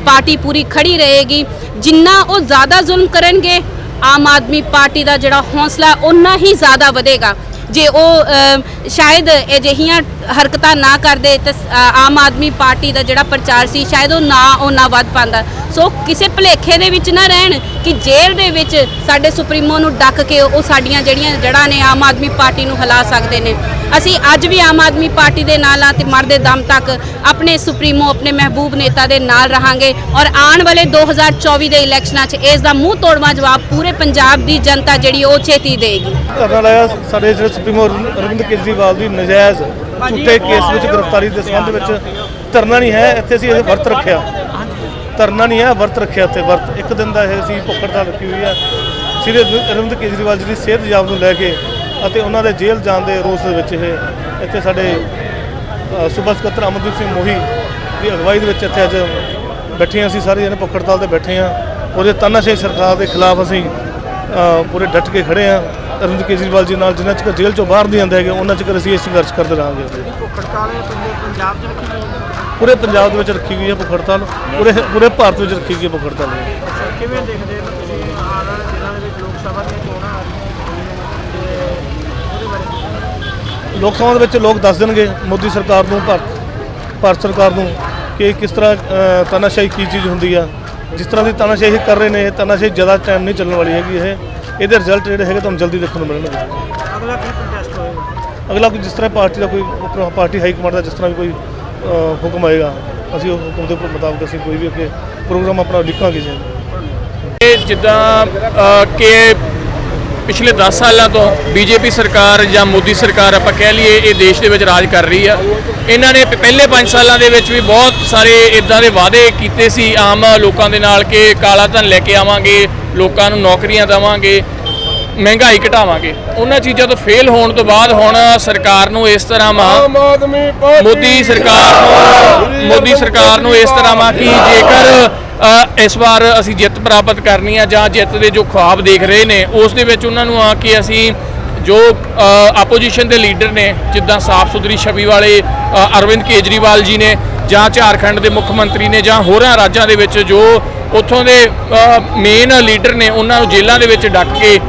ਪਾਰਟੀ ਪੂਰੀ ਖੜੀ ਰਹੇਗੀ। ਜਿੰਨਾ ਉਹ ਜ਼ਿਆਦਾ ਜ਼ੁਲਮ ਕਰਨਗੇ, ਆਮ ਆਦਮੀ ਪਾਰਟੀ ਦਾ ਜਿਹੜਾ ਹੌਸਲਾ ਉਨਾ ਹੀ ਜ਼ਿਆਦਾ ਵਧੇਗਾ। ਜੇ ਉਹ ਸ਼ਾਇਦ ਅਜਿਹੀਆਂ ਹਰਕਤਾਂ ਨਾ ਕਰਦੇ ਤਾਂ ਆਮ ਆਦਮੀ ਪਾਰਟੀ ਦਾ ਜਿਹੜਾ ਪ੍ਰਚਾਰ ਸੀ, ਸ਼ਾਇਦ ਉਹ ਨਾ ਉਹਨਾਂ ਵੱਧ ਪਾਉਂਦਾ। ਸੋ ਕਿਸੇ ਭੁਲੇਖੇ ਦੇ ਵਿੱਚ ਨਾ ਰਹਿਣ ਕਿ ਜੇਲ੍ਹ ਦੇ ਵਿੱਚ ਸਾਡੇ ਸੁਪਰੀਮੋ ਨੂੰ ਡੱਕ ਕੇ ਉਹ ਸਾਡੀਆਂ ਜਿਹੜੀਆਂ ਜੜ੍ਹਾਂ ਨੇ ਆਮ ਆਦਮੀ ਪਾਰਟੀ ਨੂੰ ਹਿਲਾ ਸਕਦੇ ਨੇ। ਅਸੀਂ ਅੱਜ ਵੀ ਆਮ ਆਦਮੀ ਪਾਰਟੀ ਦੇ ਨਾਲ ਆ ਤੇ ਮਰਦੇ ਦਮ ਤੱਕ ਆਪਣੇ ਸੁਪਰੀਮੋ, ਆਪਣੇ ਮਹਿਬੂਬ ਨੇਤਾ ਦੇ ਨਾਲ ਰਹਾਂਗੇ। ਔਰ ਆਉਣ ਵਾਲੇ 2024 ਦੇ ਇਲੈਕਸ਼ਨਾਂ 'ਚ ਇਸ ਦਾ ਮੂੰਹ ਤੋੜਵਾ ਜਵਾਬ ਪੂਰੇ ਪੰਜਾਬ ਦੀ ਜਨਤਾ ਜਿਹੜੀ ਉਹ ਛੇਤੀ ਦੇਗੀ ਧਰਨਾ ਲਾਇਆ ਸਾਡੇ ਜਿਹੜੇ ਸੁਪਰੀਮੋ ਅਰਵਿੰਦ ਕੇਜਰੀਵਾਲ ਦੀ ਨਜਾਇਜ਼ ਝੂਠੇ ਕੇਸ ਵਿੱਚ ਗ੍ਰਿਫਤਾਰੀ ਦੇ ਸੰਬੰਧ ਵਿੱਚ ਧਰਨਾ ਨਹੀਂ ਹੈ ਇੱਥੇ ਅਸੀਂ ਇਹ ਵਰਤ ਰੱਖਿਆ। ਧਰਨਾ ਨਹੀਂ ਹੈ ਵਰਤ ਰੱਖਿਆ ਇੱਥੇ ਵਰਤ। ਇੱਕ ਦਿਨ ਦਾ ਇਹ ਅਸੀਂ ਭੁੱਖ ਹੜਤਾਲ ਰੱਖੀ ਹੋਈ ਹੈ। ਸ੍ਰੀ ਅਰਵਿੰਦ ਕੇਜਰੀਵਾਲ ਜੀ ਦੀ ਸਿਹਤ ਜਾਬ ਨੂੰ ਲੈ ਕੇ ਅਤੇ ਉਹਨਾਂ ਦੇ ਜੇਲ੍ਹ ਜਾਣ ਦੇ ਰੋਸ ਦੇ ਵਿੱਚ ਇਹ ਇੱਥੇ ਸਾਡੇ ਸੂਬਾ ਸਕੱਤਰ ਅਮਨਦੀਪ ਸਿੰਘ ਮੋਹੀ ਦੀ ਅਗਵਾਈ ਦੇ ਵਿੱਚ ਇੱਥੇ ਅੱਜ ਬੈਠੇ ਹਾਂ ਅਸੀਂ ਸਾਰੇ ਜਣੇ ਭੁੱਖ ਹੜਤਾਲ ਤੇ ਬੈਠੇ ਹਾਂ। ਉਹਦੇ ਤਾਨਾਸ਼ਾਹੀ ਸਰਕਾਰ ਦੇ ਖਿਲਾਫ ਅਸੀਂ ਪੂਰੇ ਡਟ ਕੇ ਖੜੇ ਹਾਂ। ਅਰਵਿੰਦ ਕੇਜਰੀਵਾਲ ਜੀ ਨਾਲ ਜਿੰਨਾ ਚਿਰ ਜੇਲ੍ਹ ਚੋਂ ਬਾਹਰ ਨਹੀਂ ਆਉਂਦੇ ਹੈਗੇ ਉਹਨਾਂ ਚਿਰ ਅਸੀਂ ਇਹ ਸੰਘਰਸ਼ ਕਰਦੇ ਰਹਾਂਗੇ। ਪੂਰੇ ਪੰਜਾਬ ਪੂਰੇ ਦੇ ਵਿੱਚ ਰੱਖੀ ਗਈ ਹੈ ਭੁੱਖ ਹੜਤਾਲ ਪੂਰੇ ਪੂਰੇ ਭਾਰਤ ਵਿੱਚ ਰੱਖੀ ਗਈ ਹੈ ਭੁੱਖ ਹੜਤਾਲ ਅੱਛਾ, ਕਿਵੇਂ ਦੇਖਦੇ ਹੋ ਤੁਸੀਂ ਆਉਣ ਵਾਲੇ ਦਿਨਾਂ ਦੇ ਵਿੱਚ ਲੋਕ ਸਭਾ ਦੀਆਂ ਚੋਣਾਂ ਆ ਰਹੀਆਂ ਤੇ ਉਹਦੇ ਬਾਰੇ ਲੋਕ ਸਭਾ ਦੇ ਵਿੱਚ ਲੋਕ ਦੱਸ ਦੇਣਗੇ ਮੋਦੀ ਸਰਕਾਰ ਨੂੰ ਭਾਰਤ ਭਾਰਤ ਸਰਕਾਰ ਨੂੰ ਕਿ ਕਿਸ ਤਰ੍ਹਾਂ ਤਾਨਾਸ਼ਾਹੀ ਕੀ ਚੀਜ਼ ਹੁੰਦੀ ਆ। ਜਿਸ ਤਰ੍ਹਾਂ ਦੀ ਤਾਨਾਸ਼ਾਹੀ ਇਹ ਕਰ ਰਹੇ ਨੇ ਇਹ ਤਾਨਾਸ਼ਾਹੀ ਜ਼ਿਆਦਾ ਟਾਈਮ ਨਹੀਂ ਚੱਲਣ ਵਾਲੀ ਹੈਗੀ ਇਹ। ਇਹਦੇ ਰਿਜ਼ਲਟ ਜਿਹੜੇ ਹੈਗੇ ਤੁਹਾਨੂੰ ਜਲਦੀ ਦੇਖਣ ਨੂੰ ਮਿਲਣਗੇ। ਅਗਲਾ ਕੀ ਕੰਟੈਸਟ ਹੋਏਗਾ? ਅਗਲਾ ਕੋਈ ਜਿਸ ਤਰ੍ਹਾਂ ਪਾਰਟੀ ਦਾ ਕੋਈ ਪਾਰਟੀ ਹਾਈ ਕਮਾਂਡ ਦਾ ਜਿਸ ਤਰ੍ਹਾਂ ਵੀ ਕੋਈ ਹੁਕਮ ਆਏਗਾ ਅਸੀਂ ਉਹ ਹੁਕਮ ਦੇ ਮੁਤਾਬਕ ਅਸੀਂ ਕੋਈ ਵੀ ਅੱਗੇ ਪ੍ਰੋਗਰਾਮ ਆਪਣਾ ਲਿਖਾਂਗੇ ਜੀ। ਇਹ ਜਿੱਦਾਂ ਕਿ ਪਿਛਲੇ 10 ਸਾਲਾਂ ਤੋਂ ਬੀਜੇਪੀ ਸਰਕਾਰ ਜਾਂ ਮੋਦੀ ਸਰਕਾਰ ਆਪਾਂ ਕਹਿ ਲਈਏ ਇਹ ਦੇਸ਼ ਦੇ ਵਿੱਚ ਰਾਜ ਕਰ ਰਹੀ ਆ। ਇਹਨਾਂ ਨੇ ਪਹਿਲੇ 5 ਸਾਲਾਂ ਦੇ ਵਿੱਚ ਵੀ ਬਹੁਤ ਸਾਰੇ ਇਦਾਂ ਦੇ ਵਾਅਦੇ ਕੀਤੇ ਸੀ ਆਮ ਲੋਕਾਂ ਦੇ ਨਾਲ ਕਿ ਕਾਲਾ ਧਨ ਲੈ ਕੇ ਆਵਾਂਗੇ ਲੋਕਾਂ ਨੂੰ ਨੌਕਰੀਆਂ ਦੇਵਾਂਗੇ ਮਹਿੰਗਾਈ ਘਟਾਵਾਂਗੇ। ਉਹਨਾਂ ਚੀਜ਼ਾਂ ਤੋਂ ਫੇਲ ਹੋਣ ਤੋਂ ਬਾਅਦ ਹੁਣ ਸਰਕਾਰ ਨੂੰ ਇਸ ਤਰ੍ਹਾਂ ਪਾਰਟੀ ਮੋਦੀ ਸਰਕਾਰ ਨੂੰ ਮੋਦੀ ਸਰਕਾਰ ਨੂੰ ਇਸ ਤਰ੍ਹਾਂ ਵਾ ਕਿ ਜੇਕਰ ਇਸ ਵਾਰ ਅਸੀਂ ਜਿੱਤ ਪ੍ਰਾਪਤ ਕਰਨੀ ਆ ਜਾਂ ਜਿੱਤ ਦੇ ਜੋ ਖੁਆਬ ਦੇਖ ਰਹੇ ਨੇ, ਉਸ ਦੇ ਵਿੱਚ ਉਹਨਾਂ ਨੂੰ ਆ ਕੇ ਅਸੀਂ ਜੋ ਆਪੋਜੀਸ਼ਨ ਦੇ ਲੀਡਰ ਨੇ, ਜਿੱਦਾਂ ਸਾਫ਼ ਸੁਥਰੀ ਛਵੀ ਵਾਲੇ ਅਰਵਿੰਦ ਕੇਜਰੀਵਾਲ ਜੀ ਨੇ, ਜਾਂ ਝਾਰਖੰਡ ਦੇ ਮੁੱਖ ਮੰਤਰੀ ਨੇ, ਜਾਂ ਹੋਰਾਂ ਰਾਜਾਂ ਦੇ ਵਿੱਚ ਜੋ ਉੱਥੋਂ ਦੇ ਮੇਨ ਲੀਡਰ ਨੇ, ਉਹਨਾਂ ਨੂੰ ਜੇਲ੍ਹਾਂ ਦੇ ਵਿੱਚ ਡੱਕ ਕੇ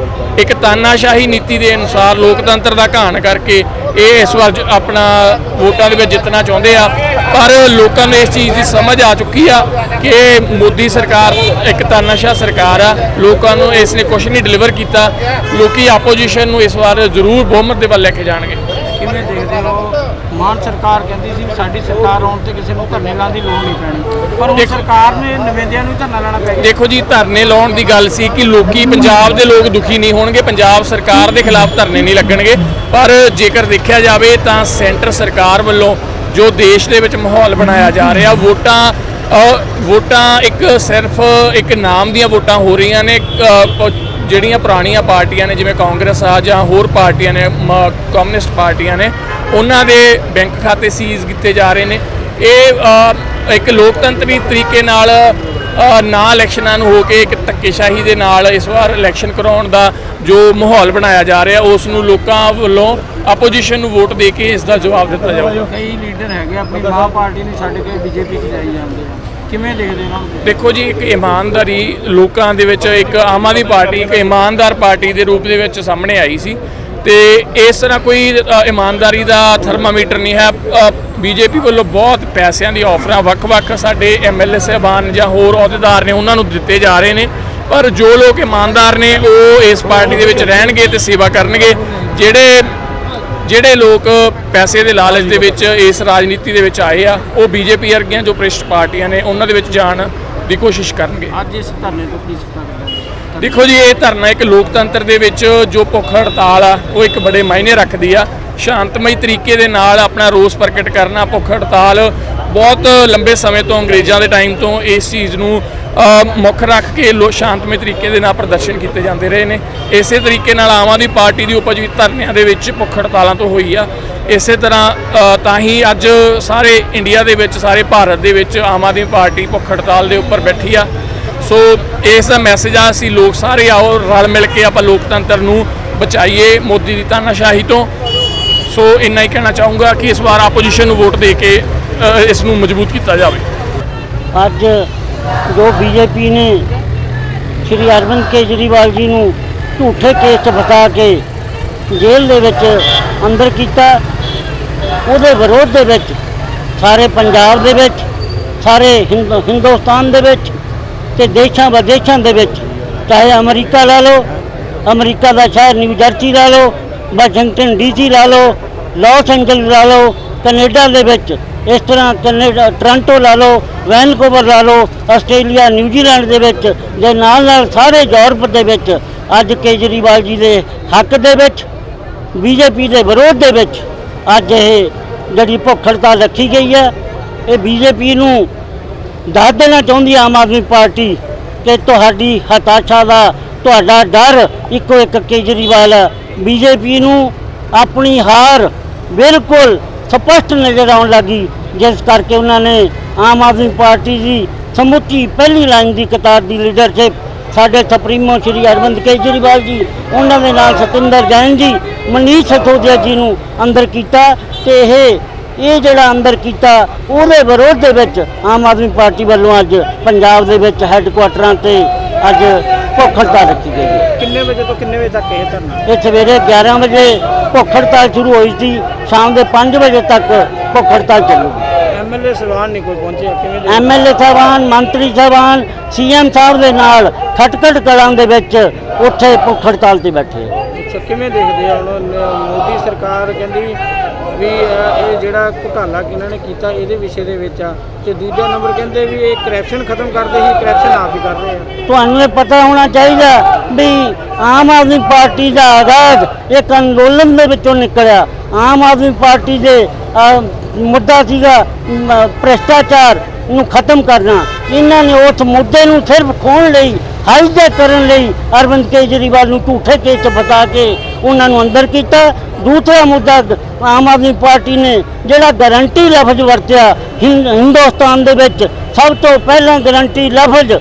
ਇੱਕ ਤਾਨਾਸ਼ਾਹੀ ਨੀਤੀ ਦੇ ਅਨੁਸਾਰ ਲੋਕਤੰਤਰ ਦਾ ਘਾਣ ਕਰਕੇ ਇਹ ਇਸ ਵਾਰ ਆਪਣਾ ਵੋਟਾਂ ਦੇ ਵਿੱਚ ਜਿੱਤਣਾ ਚਾਹੁੰਦੇ ਆ। ਪਰ ਲੋਕਾਂ ਨੂੰ ਇਸ ਚੀਜ਼ ਦੀ ਸਮਝ ਆ ਚੁੱਕੀ ਆ ਕਿ ਮੋਦੀ ਸਰਕਾਰ ਇੱਕ ਤਾਨਾਸ਼ਾਹ ਸਰਕਾਰ ਆ। ਲੋਕਾਂ ਨੂੰ ਇਸ ਨੇ ਕੁਝ ਨਹੀਂ ਡਿਲੀਵਰ ਕੀਤਾ। ਲੋਕੀ ਆਪੋਜੀਸ਼ਨ ਨੂੰ ਇਸ ਵਾਰ ਜ਼ਰੂਰ ਬਹੁਮਤ ਦੇ ਵੱਲ ਲੈ ਕੇ ਜਾਣਗੇ। ਕਿਵੇਂ ਦੇਖਦੇ ਹੋ? ਮਾਨ ਸਰਕਾਰ ਕਹਿੰਦੀ ਸੀ ਸਾਡੀ ਸਰਕਾਰ ਆਉਣ ਤੇ ਕਿਸੇ ਨੂੰ ਧਰਨੇ ਲਾਉਣ ਦੀ ਲੋੜ ਨਹੀਂ ਪੈਣੀ। ਪਰ ਦੇਖੋ- ਸਰਕਾਰ ਨੇ ਨੁਮਾਇੰਦਿਆਂ ਨੂੰ ਧਰਨਾ ਲਾਣਾ ਪੈ ਗਿਆ। ਦੇਖੋ ਜੀ ਧਰਨੇ ਲਾਉਣ ਦੀ ਗੱਲ ਸੀ ਕਿ ਲੋਕੀ ਪੰਜਾਬ ਦੇ ਲੋਕ ਦੁਖੀ ਨਹੀਂ ਹੋਣਗੇ। ਪੰਜਾਬ ਸਰਕਾਰ ਦੇ ਖਿਲਾਫ ਧਰਨੇ ਨਹੀਂ ਲੱਗਣਗੇ। ਪਰ ਜੇਕਰ ਦੇਖਿਆ ਜਾਵੇ ਤਾਂ ਸੈਂਟਰ ਸਰਕਾਰ ਵੱਲੋਂ ਜੋ ਦੇਸ਼ ਦੇ ਵਿੱਚ ਮਾਹੌਲ ਬਣਾਇਆ ਜਾ ਰਿਹਾ, ਵੋਟਾਂ ਵੋਟਾਂ ਇੱਕ ਸਿਰਫ ਇੱਕ ਨਾਮ ਦੀਆਂ ਵੋਟਾਂ ਹੋ ਰਹੀਆਂ ਨੇ ਜਿਹੜੀਆਂ ਪੁਰਾਣੀਆਂ ਪਾਰਟੀਆਂ ਨੇ, ਜਿਵੇਂ ਕਾਂਗਰਸ ਆ ਜਾਂ ਹੋਰ ਪਾਰਟੀਆਂ ਨੇ, ਮ- ਕਮਿਊਨਿਸਟ ਪਾਰਟੀਆਂ ਨੇ, ਉਹਨਾਂ ਦੇ ਬੈਂਕ ਖਾਤੇ ਸੀਜ਼ ਕੀਤੇ ਜਾ ਰਹੇ ਨੇ। ਇਹ ਇੱਕ ਲੋਕਤੰਤਰੀ ਤਰੀਕੇ ਨਾਲ ਨਾ ਇਲੈਕਸ਼ਨਾਂ ਨੂੰ ਹੋ ਕੇ ਇੱਕ ਧੱਕੇਸ਼ਾਹੀ ਦੇ ਨਾਲ ਇਸ ਵਾਰ ਇਲੈਕਸ਼ਨ ਕਰਾਉਣ ਦਾ ਜੋ ਮਾਹੌਲ ਬਣਾਇਆ ਜਾ ਰਿਹਾ ਉਸ ਨੂੰ ਲੋਕਾਂ ਵੱਲੋਂ ਆਪੋਜੀਸ਼ਨ ਨੂੰ ਵੋਟ ਦੇ ਕੇ ਇਸ ਦਾ ਜਵਾਬ ਦਿੱਤਾ ਜਾਊਗਾ ਕਈ ਲੀਡਰ ਹੈਗੇ ਆਪਣੀ ਮਾਂ ਪਾਰਟੀ ਨੂੰ ਛੱਡ ਕੇ ਬੀਜੇਪੀ 'ਚ ਜਾਈ ਜਾਂਦੇ ਆ। ਕਿਵੇਂ ਦੇਖਦੇ ਹੋ? ਦੇਖੋ ਜੀ ਇੱਕ ਇਮਾਨਦਾਰੀ ਲੋਕਾਂ ਦੇ ਵਿੱਚ ਇੱਕ ਆਮ ਆਦਮੀ ਪਾਰਟੀ ਇੱਕ ਇਮਾਨਦਾਰ ਪਾਰਟੀ ਦੇ ਰੂਪ ਦੇ ਵਿੱਚ ਸਾਹਮਣੇ ਆਈ ਸੀ। ਤੇ ਇਸ ਤਰ੍ਹਾਂ ਕੋਈ ਇਮਾਨਦਾਰੀ ਦਾ ਥਰਮਾਮੀਟਰ ਨਹੀਂ ਹੈ। ਬੀਜੇਪੀ ਵੱਲੋਂ ਬਹੁਤ ਪੈਸਿਆਂ ਦੀ ਆਫਰਾਂ ਵੱਖ-ਵੱਖ ਸਾਡੇ ਐਮਐਲਏ ਸਾਹਿਬਾਨ ਜਾਂ ਹੋਰ ਅਹੁਦੇਦਾਰ ਨੇ ਉਹਨਾਂ ਨੂੰ ਦਿੱਤੇ ਜਾ ਰਹੇ ਨੇ। ਪਰ ਜੋ ਲੋਕ ਇਮਾਨਦਾਰ ਨੇ, ਉਹ ਇਸ ਪਾਰਟੀ ਦੇ ਵਿੱਚ ਰਹਿਣਗੇ ਤੇ ਸੇਵਾ ਕਰਨਗੇ। ਜਿਹੜੇ ਜਿਹੜੇ ਲੋਕ ਪੈਸੇ ਦੇ ਲਾਲਚ ਦੇ ਵਿੱਚ ਇਸ ਰਾਜਨੀਤੀ ਦੇ ਵਿੱਚ ਆਏ ਆ, ਉਹ ਬੀਜੇਪੀ ਵਰਗੀਆਂ ਜੋ ਭ੍ਰਿਸ਼ਟ ਪਾਰਟੀਆਂ ਨੇ, ਉਹਨਾਂ ਦੇ ਵਿੱਚ ਜਾਣ ਦੀ ਕੋਸ਼ਿਸ਼ ਕਰਨਗੇ। ਅੱਜ ਇਸ ਧਰਨੇ ਤੋਂ ਕੀ ਸਿੱਖਿਆ ਦੇਖੋ ਜੀ, ਇਹ ਧਰਨਾ ਇੱਕ ਲੋਕਤੰਤਰ ਦੇ ਵਿੱਚ ਜੋ ਭੁੱਖ ਹੜਤਾਲ ਆ, ਉਹ ਇੱਕ ਬੜੇ ਮਾਇਨੇ ਰੱਖਦੀ ਆ। ਸ਼ਾਂਤਮਈ ਤਰੀਕੇ ਦੇ ਨਾਲ ਆਪਣਾ ਰੋਸ ਪ੍ਰਗਟ ਕਰਨਾ ਭੁੱਖ ਹੜਤਾਲ ਬਹੁਤ ਲੰਬੇ ਸਮੇਂ ਤੋਂ, ਅੰਗਰੇਜ਼ਾਂ ਦੇ ਟਾਈਮ ਤੋਂ ਇਸ ਚੀਜ਼ ਨੂੰ ਮੁੱਖ ਰੱਖ ਕੇ ਲੋ, ਸ਼ਾਂਤਮਈ ਤਰੀਕੇ ਦੇ ਨਾਲ ਪ੍ਰਦਰਸ਼ਨ ਕੀਤੇ ਜਾਂਦੇ ਰਹੇ ਨੇ। ਇਸੇ ਤਰੀਕੇ ਨਾਲ ਆਮ ਆਦਮੀ ਪਾਰਟੀ ਦੀ ਉਪਜ ਵੀ ਧਰਨਿਆਂ ਦੇ ਵਿੱਚ ਭੁੱਖ ਹੜਤਾਲਾਂ ਤੋਂ ਹੋਈ ਆ। ਇਸੇ ਤਰ੍ਹਾਂ ਤਾਂ ਹੀ ਅੱਜ ਸਾਰੇ ਇੰਡੀਆ ਦੇ ਵਿੱਚ, ਸਾਰੇ ਭਾਰਤ ਦੇ ਵਿੱਚ ਆਮ ਆਦਮੀ ਪਾਰਟੀ ਭੁੱਖ ਹੜਤਾਲ ਦੇ ਉੱਪਰ ਬੈਠੀ ਆ। ਸੋ ਇਸ ਦਾ ਮੈਸੇਜ ਆ, ਅਸੀਂ ਲੋਕ ਸਾਰੇ ਆਓ, ਰਲ ਮਿਲ ਕੇ ਆਪਾਂ ਲੋਕਤੰਤਰ ਨੂੰ ਬਚਾਈਏ, ਮੋਦੀ ਦੀ ਤਾਨਾਸ਼ਾਹੀ ਤੋਂ। ਸੋ ਇੰਨਾ ਹੀ ਕਹਿਣਾ ਚਾਹੂੰਗਾ ਕਿ ਇਸ ਵਾਰ ਆਪੋਜੀਸ਼ਨ ਨੂੰ ਵੋਟ ਦੇ ਕੇ ਇਸ ਨੂੰ ਮਜ਼ਬੂਤ ਕੀਤਾ ਜਾਵੇ। ਅੱਜ ਜੋ ਬੀਜੇਪੀ ਨੇ ਸ਼੍ਰੀ ਅਰਵਿੰਦ ਕੇਜਰੀਵਾਲ ਜੀ ਨੂੰ ਝੂਠੇ ਕੇਸ 'ਚ ਫਸਾ ਕੇ ਜੇਲ੍ਹ ਦੇ ਵਿੱਚ ਅੰਦਰ ਕੀਤਾ, ਉਹਦੇ ਵਿਰੋਧ ਦੇ ਵਿੱਚ, ਸਾਰੇ ਪੰਜਾਬ ਦੇ ਵਿੱਚ, ਸਾਰੇ ਹਿੰਦ- ਹਿੰਦੁਸਤਾਨ ਦੇ ਵਿੱਚ ਤੇ ਦੇਸ਼ਾਂ ਵਿਦੇਸ਼ਾਂ ਦੇ ਵਿੱਚ, ਚਾਹੇ ਅਮਰੀਕਾ ਲਾ ਲਓ, ਅਮਰੀਕਾ ਦਾ ਸ਼ਹਿਰ ਨਿਊ ਜਰਸੀ ਲਾ ਲਓ, ਵਾਸ਼ਿੰਗਟਨ ਡੀਸੀ ਲਾ ਲਓ, ਲਾਸ ਐਂਜਲਸ ਲਾ ਲਓ, ਕੈਨੇਡਾ ਦੇ ਵਿੱਚ ਇਸ ਤਰ੍ਹਾਂ ਕੈਨੇਡਾ, ਟੋਰਾਂਟੋ ਲਾ ਲਓ, ਵੈਨਕੂਵਰ ਲਾ ਲਓ, ਆਸਟ੍ਰੇਲੀਆ, ਨਿਊਜ਼ੀਲੈਂਡ ਦੇ ਵਿੱਚ ਦੇ ਨਾਲ ਨਾਲ ਸਾਰੇ ਯੂਰਪ ਦੇ ਵਿੱਚ ਅੱਜ ਕੇਜਰੀਵਾਲ ਜੀ ਦੇ ਹੱਕ ਦੇ ਵਿੱਚ, ਬੀਜੇਪੀ ਦੇ ਵਿਰੋਧ ਦੇ ਵਿੱਚ ਅੱਜ ਇਹ ਜਿਹੜੀ ਭੁੱਖ ਹੜਤਾਲ ਰੱਖੀ ਗਈ ਹੈ, ਇਹ ਬੀਜੇਪੀ ਨੂੰ ਦੱਸ ਦੇਣਾ ਚਾਹੁੰਦੀ ਆਮ ਆਦਮੀ ਪਾਰਟੀ ਕਿ ਤੁਹਾਡੀ ਹਤਾਸ਼ਾ ਦਾ ਤੁਹਾਡਾ ਡਰ ਇੱਕੋ ਇੱਕ ਕੇਜਰੀਵਾਲ ਹੈ ਬੀਜੇਪੀ ਨੂੰ ਆਪਣੀ ਹਾਰ ਬਿਲਕੁਲ ਸਪਸ਼ਟ ਨਜ਼ਰ ਆਉਣ ਲੱਗੀ, ਜਿਸ ਕਰਕੇ ਉਹਨਾਂ ਨੇ ਆਮ ਆਦਮੀ ਪਾਰਟੀ ਦੀ ਸਮੁੱਚੀ ਪਹਿਲੀ ਲਾਈਨ ਦੀ ਕਤਾਰ ਦੀ ਲੀਡਰਸ਼ਿਪ ਸਾਡੇ ਸੁਪਰੀਮੋ ਸ਼੍ਰੀ ਅਰਵਿੰਦ ਕੇਜਰੀਵਾਲ ਜੀ, ਉਹਨਾਂ ਦੇ ਨਾਲ ਸਤਿੰਦਰ ਜੈਨ ਜੀ, ਮਨੀਸ਼ ਸਿਸੋਦੀਆ ਜੀ ਨੂੰ ਅੰਦਰ ਕੀਤਾ ਤੇ ਇਹ ਇਹ ਜਿਹੜਾ ਅੰਦਰ ਕੀਤਾ ਉਹਦੇ ਵਿਰੋਧ ਦੇ ਵਿੱਚ ਆਮ ਆਦਮੀ ਪਾਰਟੀ ਵੱਲੋਂ ਅੱਜ ਪੰਜਾਬ ਦੇ ਵਿੱਚ ਹੈੱਡਕੁਆਟਰਾਂ ਤੇ ਅੱਜ ਭੁੱਖ ਹੜਤਾਲ ਰੱਖੀ ਗਈ ਹੈ। ਕਿੰਨੇ ਵਜੇ ਤੋਂ ਕਿੰਨੇ ਵਜੇ ਤੱਕ ਇਹ ਧਰਨਾ? ਇਹ ਸਵੇਰੇ 11 ਵਜੇ ਭੁੱਖ ਹੜਤਾਲ ਸ਼ੁਰੂ ਹੋਈ ਸੀ ਸ਼ਾਮ ਦੇ 5 ਵਜੇ ਤੱਕ ਭੁੱਖ ਹੜਤਾਲ ਚੱਲੂਗੀ ਐਮਐਲਏ ਸਵਾਨ ਨਹੀਂ ਕੋਈ ਪਹੁੰਚਿਆ ਕਿਵੇਂ ਐਮਐਲਏ ਸਾਹਿਬਾਨ ਮੰਤਰੀ ਸਾਹਿਬਾਨ ਸੀਐਮ ਸਾਹਿਬ ਦੇ ਨਾਲ ਖਟਕੜ ਕਲਾਂ ਦੇ ਵਿੱਚ ਉੱਥੇ ਭੁੱਖ ਹੜਤਾਲ ਤੇ ਬੈਠੇ। ਅੱਛਾ ਕਿਵੇਂ ਦੇਖਦੇ ਆ ਹੁਣ ਮੋਦੀ ਸਰਕਾਰ ਕਹਿੰਦੀ ਵੀ ਇਹ ਜਿਹੜਾ ਘੁਟਾਲਾ ਕਿਹਨਾਂ ਨੇ ਕੀਤਾ ਇਹਦੇ ਵਿਸ਼ੇ ਦੇ ਵਿੱਚ ਆ ਤੇ ਦੂਜਾ ਨੰਬਰ ਕਹਿੰਦੇ ਵੀ ਇਹ ਕਰਪਸ਼ਨ ਖਤਮ ਕਰਦੇ ਸੀ ਕਰਪਸ਼ਨ ਆਪ ਹੀ ਕਰ ਰਹੇ ਆ। ਤੁਹਾਨੂੰ ਇਹ ਪਤਾ ਹੋਣਾ ਚਾਹੀਦਾ ਵੀ ਆਮ ਆਦਮੀ ਪਾਰਟੀ ਦਾ ਆਗਾਜ਼ ਇੱਕ ਅੰਦੋਲਨ ਦੇ ਵਿੱਚੋਂ ਨਿਕਲਿਆ। ਆਮ ਆਦਮੀ ਪਾਰਟੀ ਦੇ ਮੁੱਦਾ ਸੀਗਾ ਭ੍ਰਿਸ਼ਟਾਚਾਰ ਨੂੰ ਖਤਮ ਕਰਨਾ। ਇਹਨਾਂ ਨੇ ਉਸ ਮੁੱਦੇ ਨੂੰ ਸਿਰਫ ਖੋਣ ਲਈ ਹਾਈਜੈਕ ਕਰਨ ਲਈ ਅਰਵਿੰਦ ਕੇਜਰੀਵਾਲ ਨੂੰ ਝੂਠੇ ਕੇਸ 'ਚ ਫਸਾ ਕੇ ਉਹਨਾਂ ਨੂੰ ਅੰਦਰ ਕੀਤਾ। ਦੂਸਰਾ ਮੁੱਦਾ ਆਮ ਆਦਮੀ ਪਾਰਟੀ ਨੇ ਜਿਹੜਾ ਗਾਰੰਟੀ ਲਫ਼ਜ਼ ਵਰਤਿਆ ਹਿੰ- ਹਿੰਦੁਸਤਾਨ ਦੇ ਵਿੱਚ ਸਭ ਤੋਂ ਪਹਿਲਾਂ ਗਾਰੰਟੀ ਲਫ਼ਜ਼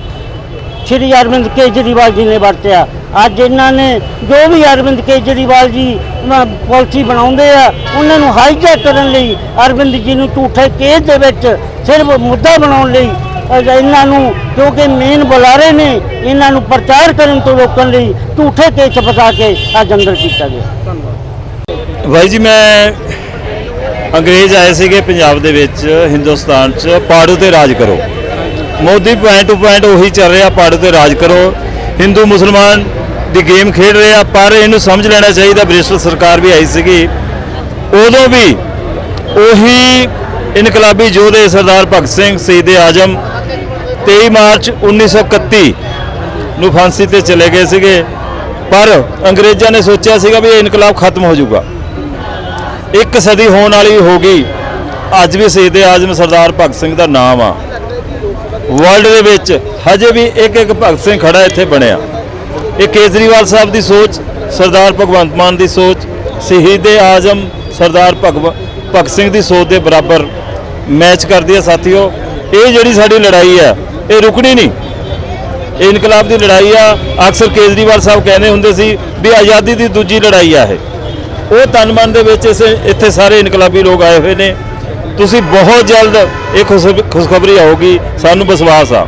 ਸ਼੍ਰੀ ਅਰਵਿੰਦ ਕੇਜਰੀਵਾਲ ਜੀ ਨੇ ਵਰਤਿਆ। ਅੱਜ ਇਹਨਾਂ ਨੇ ਜੋ ਵੀ ਅਰਵਿੰਦ ਕੇਜਰੀਵਾਲ ਜੀ ਅਮ, ਪਾਲਿਸੀ ਬਣਾਉਂਦੇ ਆ ਉਹਨਾਂ ਨੂੰ ਹਾਈਜੈਕ ਕਰਨ ਲਈ ਅਰਵਿੰਦ ਜੀ ਨੂੰ ਝੂਠੇ ਕੇਸ ਦੇ ਵਿੱਚ ਸਿਰਫ ਮੁੱਦਾ ਬਣਾਉਣ ਲਈ ਇਹਨਾਂ ਨੂੰ ਕਿਉਂਕਿ ਮੇਨ ਬੁਲਾਰੇ ਨੇ, ਇਹਨਾਂ ਨੂੰ ਪ੍ਰਚਾਰ ਕਰਨ ਤੋਂ ਰੋਕਣ ਲਈ ਝੂਠੇ ਕੇਸ 'ਚ ਫਸਾ ਕੇ ਅੱਜ ਅੰਦਰ ਕੀਤਾ ਗਿਆ। ਭਾਈ ਜੀ, ਮੈਂ ਅੰਗਰੇਜ਼ ਆਏ ਸੀਗੇ ਪੰਜਾਬ ਦੇ ਵਿੱਚ, ਹਿੰਦੁਸਤਾਨ 'ਚ, ਪਾੜੂ ਤੇ ਰਾਜ ਕਰੋ। ਮੋਦੀ ਪੁਆਇੰਟ ਟੂ ਪੁਆਇੰਟ ਉਹੀ ਚੱਲ ਰਿਹਾ, ਪਾੜੂ ਤੇ ਰਾਜ ਕਰੋ। ਹਿੰਦੂ, ਮੁਸਲਮਾਨ ਦੀ ਗੇਮ ਖੇਡ ਰਹੇ ਆ, ਪਰ ਇਹਨੂੰ ਸਮਝ ਲੈਣਾ ਚਾਹੀਦਾ ਬ੍ਰਿਟਿਸ਼ ਸਰਕਾਰ ਵੀ ਆਈ ਸੀਗੀ। ਉਦੋਂ ਵੀ ਉਹੀ ਇਨਕਲਾਬੀ ਯੋਧੇ ਸਰਦਾਰ ਭਗਤ ਸਿੰਘ, ਸ਼ਹੀਦ ਆਜਮ 23 ਮਾਰਚ 1931 ਨੂੰ ਫਾਂਸੀ ਤੇ ਚਲੇ ਗਏ ਸੀਗੇ। ਪਰ ਅੰਗਰੇਜ਼ਾਂ ਨੇ ਸੋਚਿਆ ਸੀਗਾ ਵੀ ਇਹ ਇਨਕਲਾਬ ਖਤਮ ਹੋ ਜਾਊਗਾ। ਇੱਕ ਸਦੀ ਹੋਣ ਵਾਲੀ ਹੋ ਗਈ। ਅੱਜ ਵੀ ਸ਼ਹੀਦ ਆਜ਼ਮ ਸਰਦਾਰ ਭਗਤ ਸਿੰਘ ਦਾ ਨਾਮ ਆ। ਵਰਲਡ ਦੇ ਵਿੱਚ ਹਜੇ ਵੀ ਇੱਕ ਇੱਕ ਭਗਤ ਸਿੰਘ ਖੜਾ ਇੱਥੇ ਬਣਿਆ। ਇਹ ਕੇਜਰੀਵਾਲ ਸਾਹਿਬ ਦੀ ਸੋਚ, ਸਰਦਾਰ ਭਗਵੰਤ ਮਾਨ ਦੀ ਸੋਚ, ਸ਼ਹੀਦ ਆਜ਼ਮ ਸਰਦਾਰ ਭਗਵ, ਭਗਤ ਸਿੰਘ ਦੀ ਸੋਚ ਦੇ ਬਰਾਬਰ ਮੈਚ ਕਰਦੀ ਹੈ ਸਾਥੀਓ। ਇਹ ਜਿਹੜੀ ਸਾਡੀ ਲੜਾਈ ਆ, ਇਹ ਰੁਕਣੀ ਨਹੀਂ। ਇਹ ਇਨਕਲਾਬ ਦੀ ਲੜਾਈ ਆ। ਅਕਸਰ ਕੇਜਰੀਵਾਲ ਸਾਹਿਬ ਕਹਿੰਦੇ ਹੁੰਦੇ ਸੀ ਵੀ ਆਜ਼ਾਦੀ ਦੀ ਦੂਜੀ ਲੜਾਈ ਆ ਇਹ। ਉਹ ਤਨ ਮਨ ਦੇ ਵਿੱਚ ਇਸ ਇੱਥੇ ਸਾਰੇ ਇਨਕਲਾਬੀ ਲੋਕ ਆਏ ਹੋਏ ਨੇ। ਤੁਸੀਂ ਬਹੁਤ ਜਲਦ ਇਹ ਖੁਸ਼- ਖੁਸ਼ਖਬਰੀ ਆਊਗੀ। ਸਾਨੂੰ ਵਿਸ਼ਵਾਸ ਆ।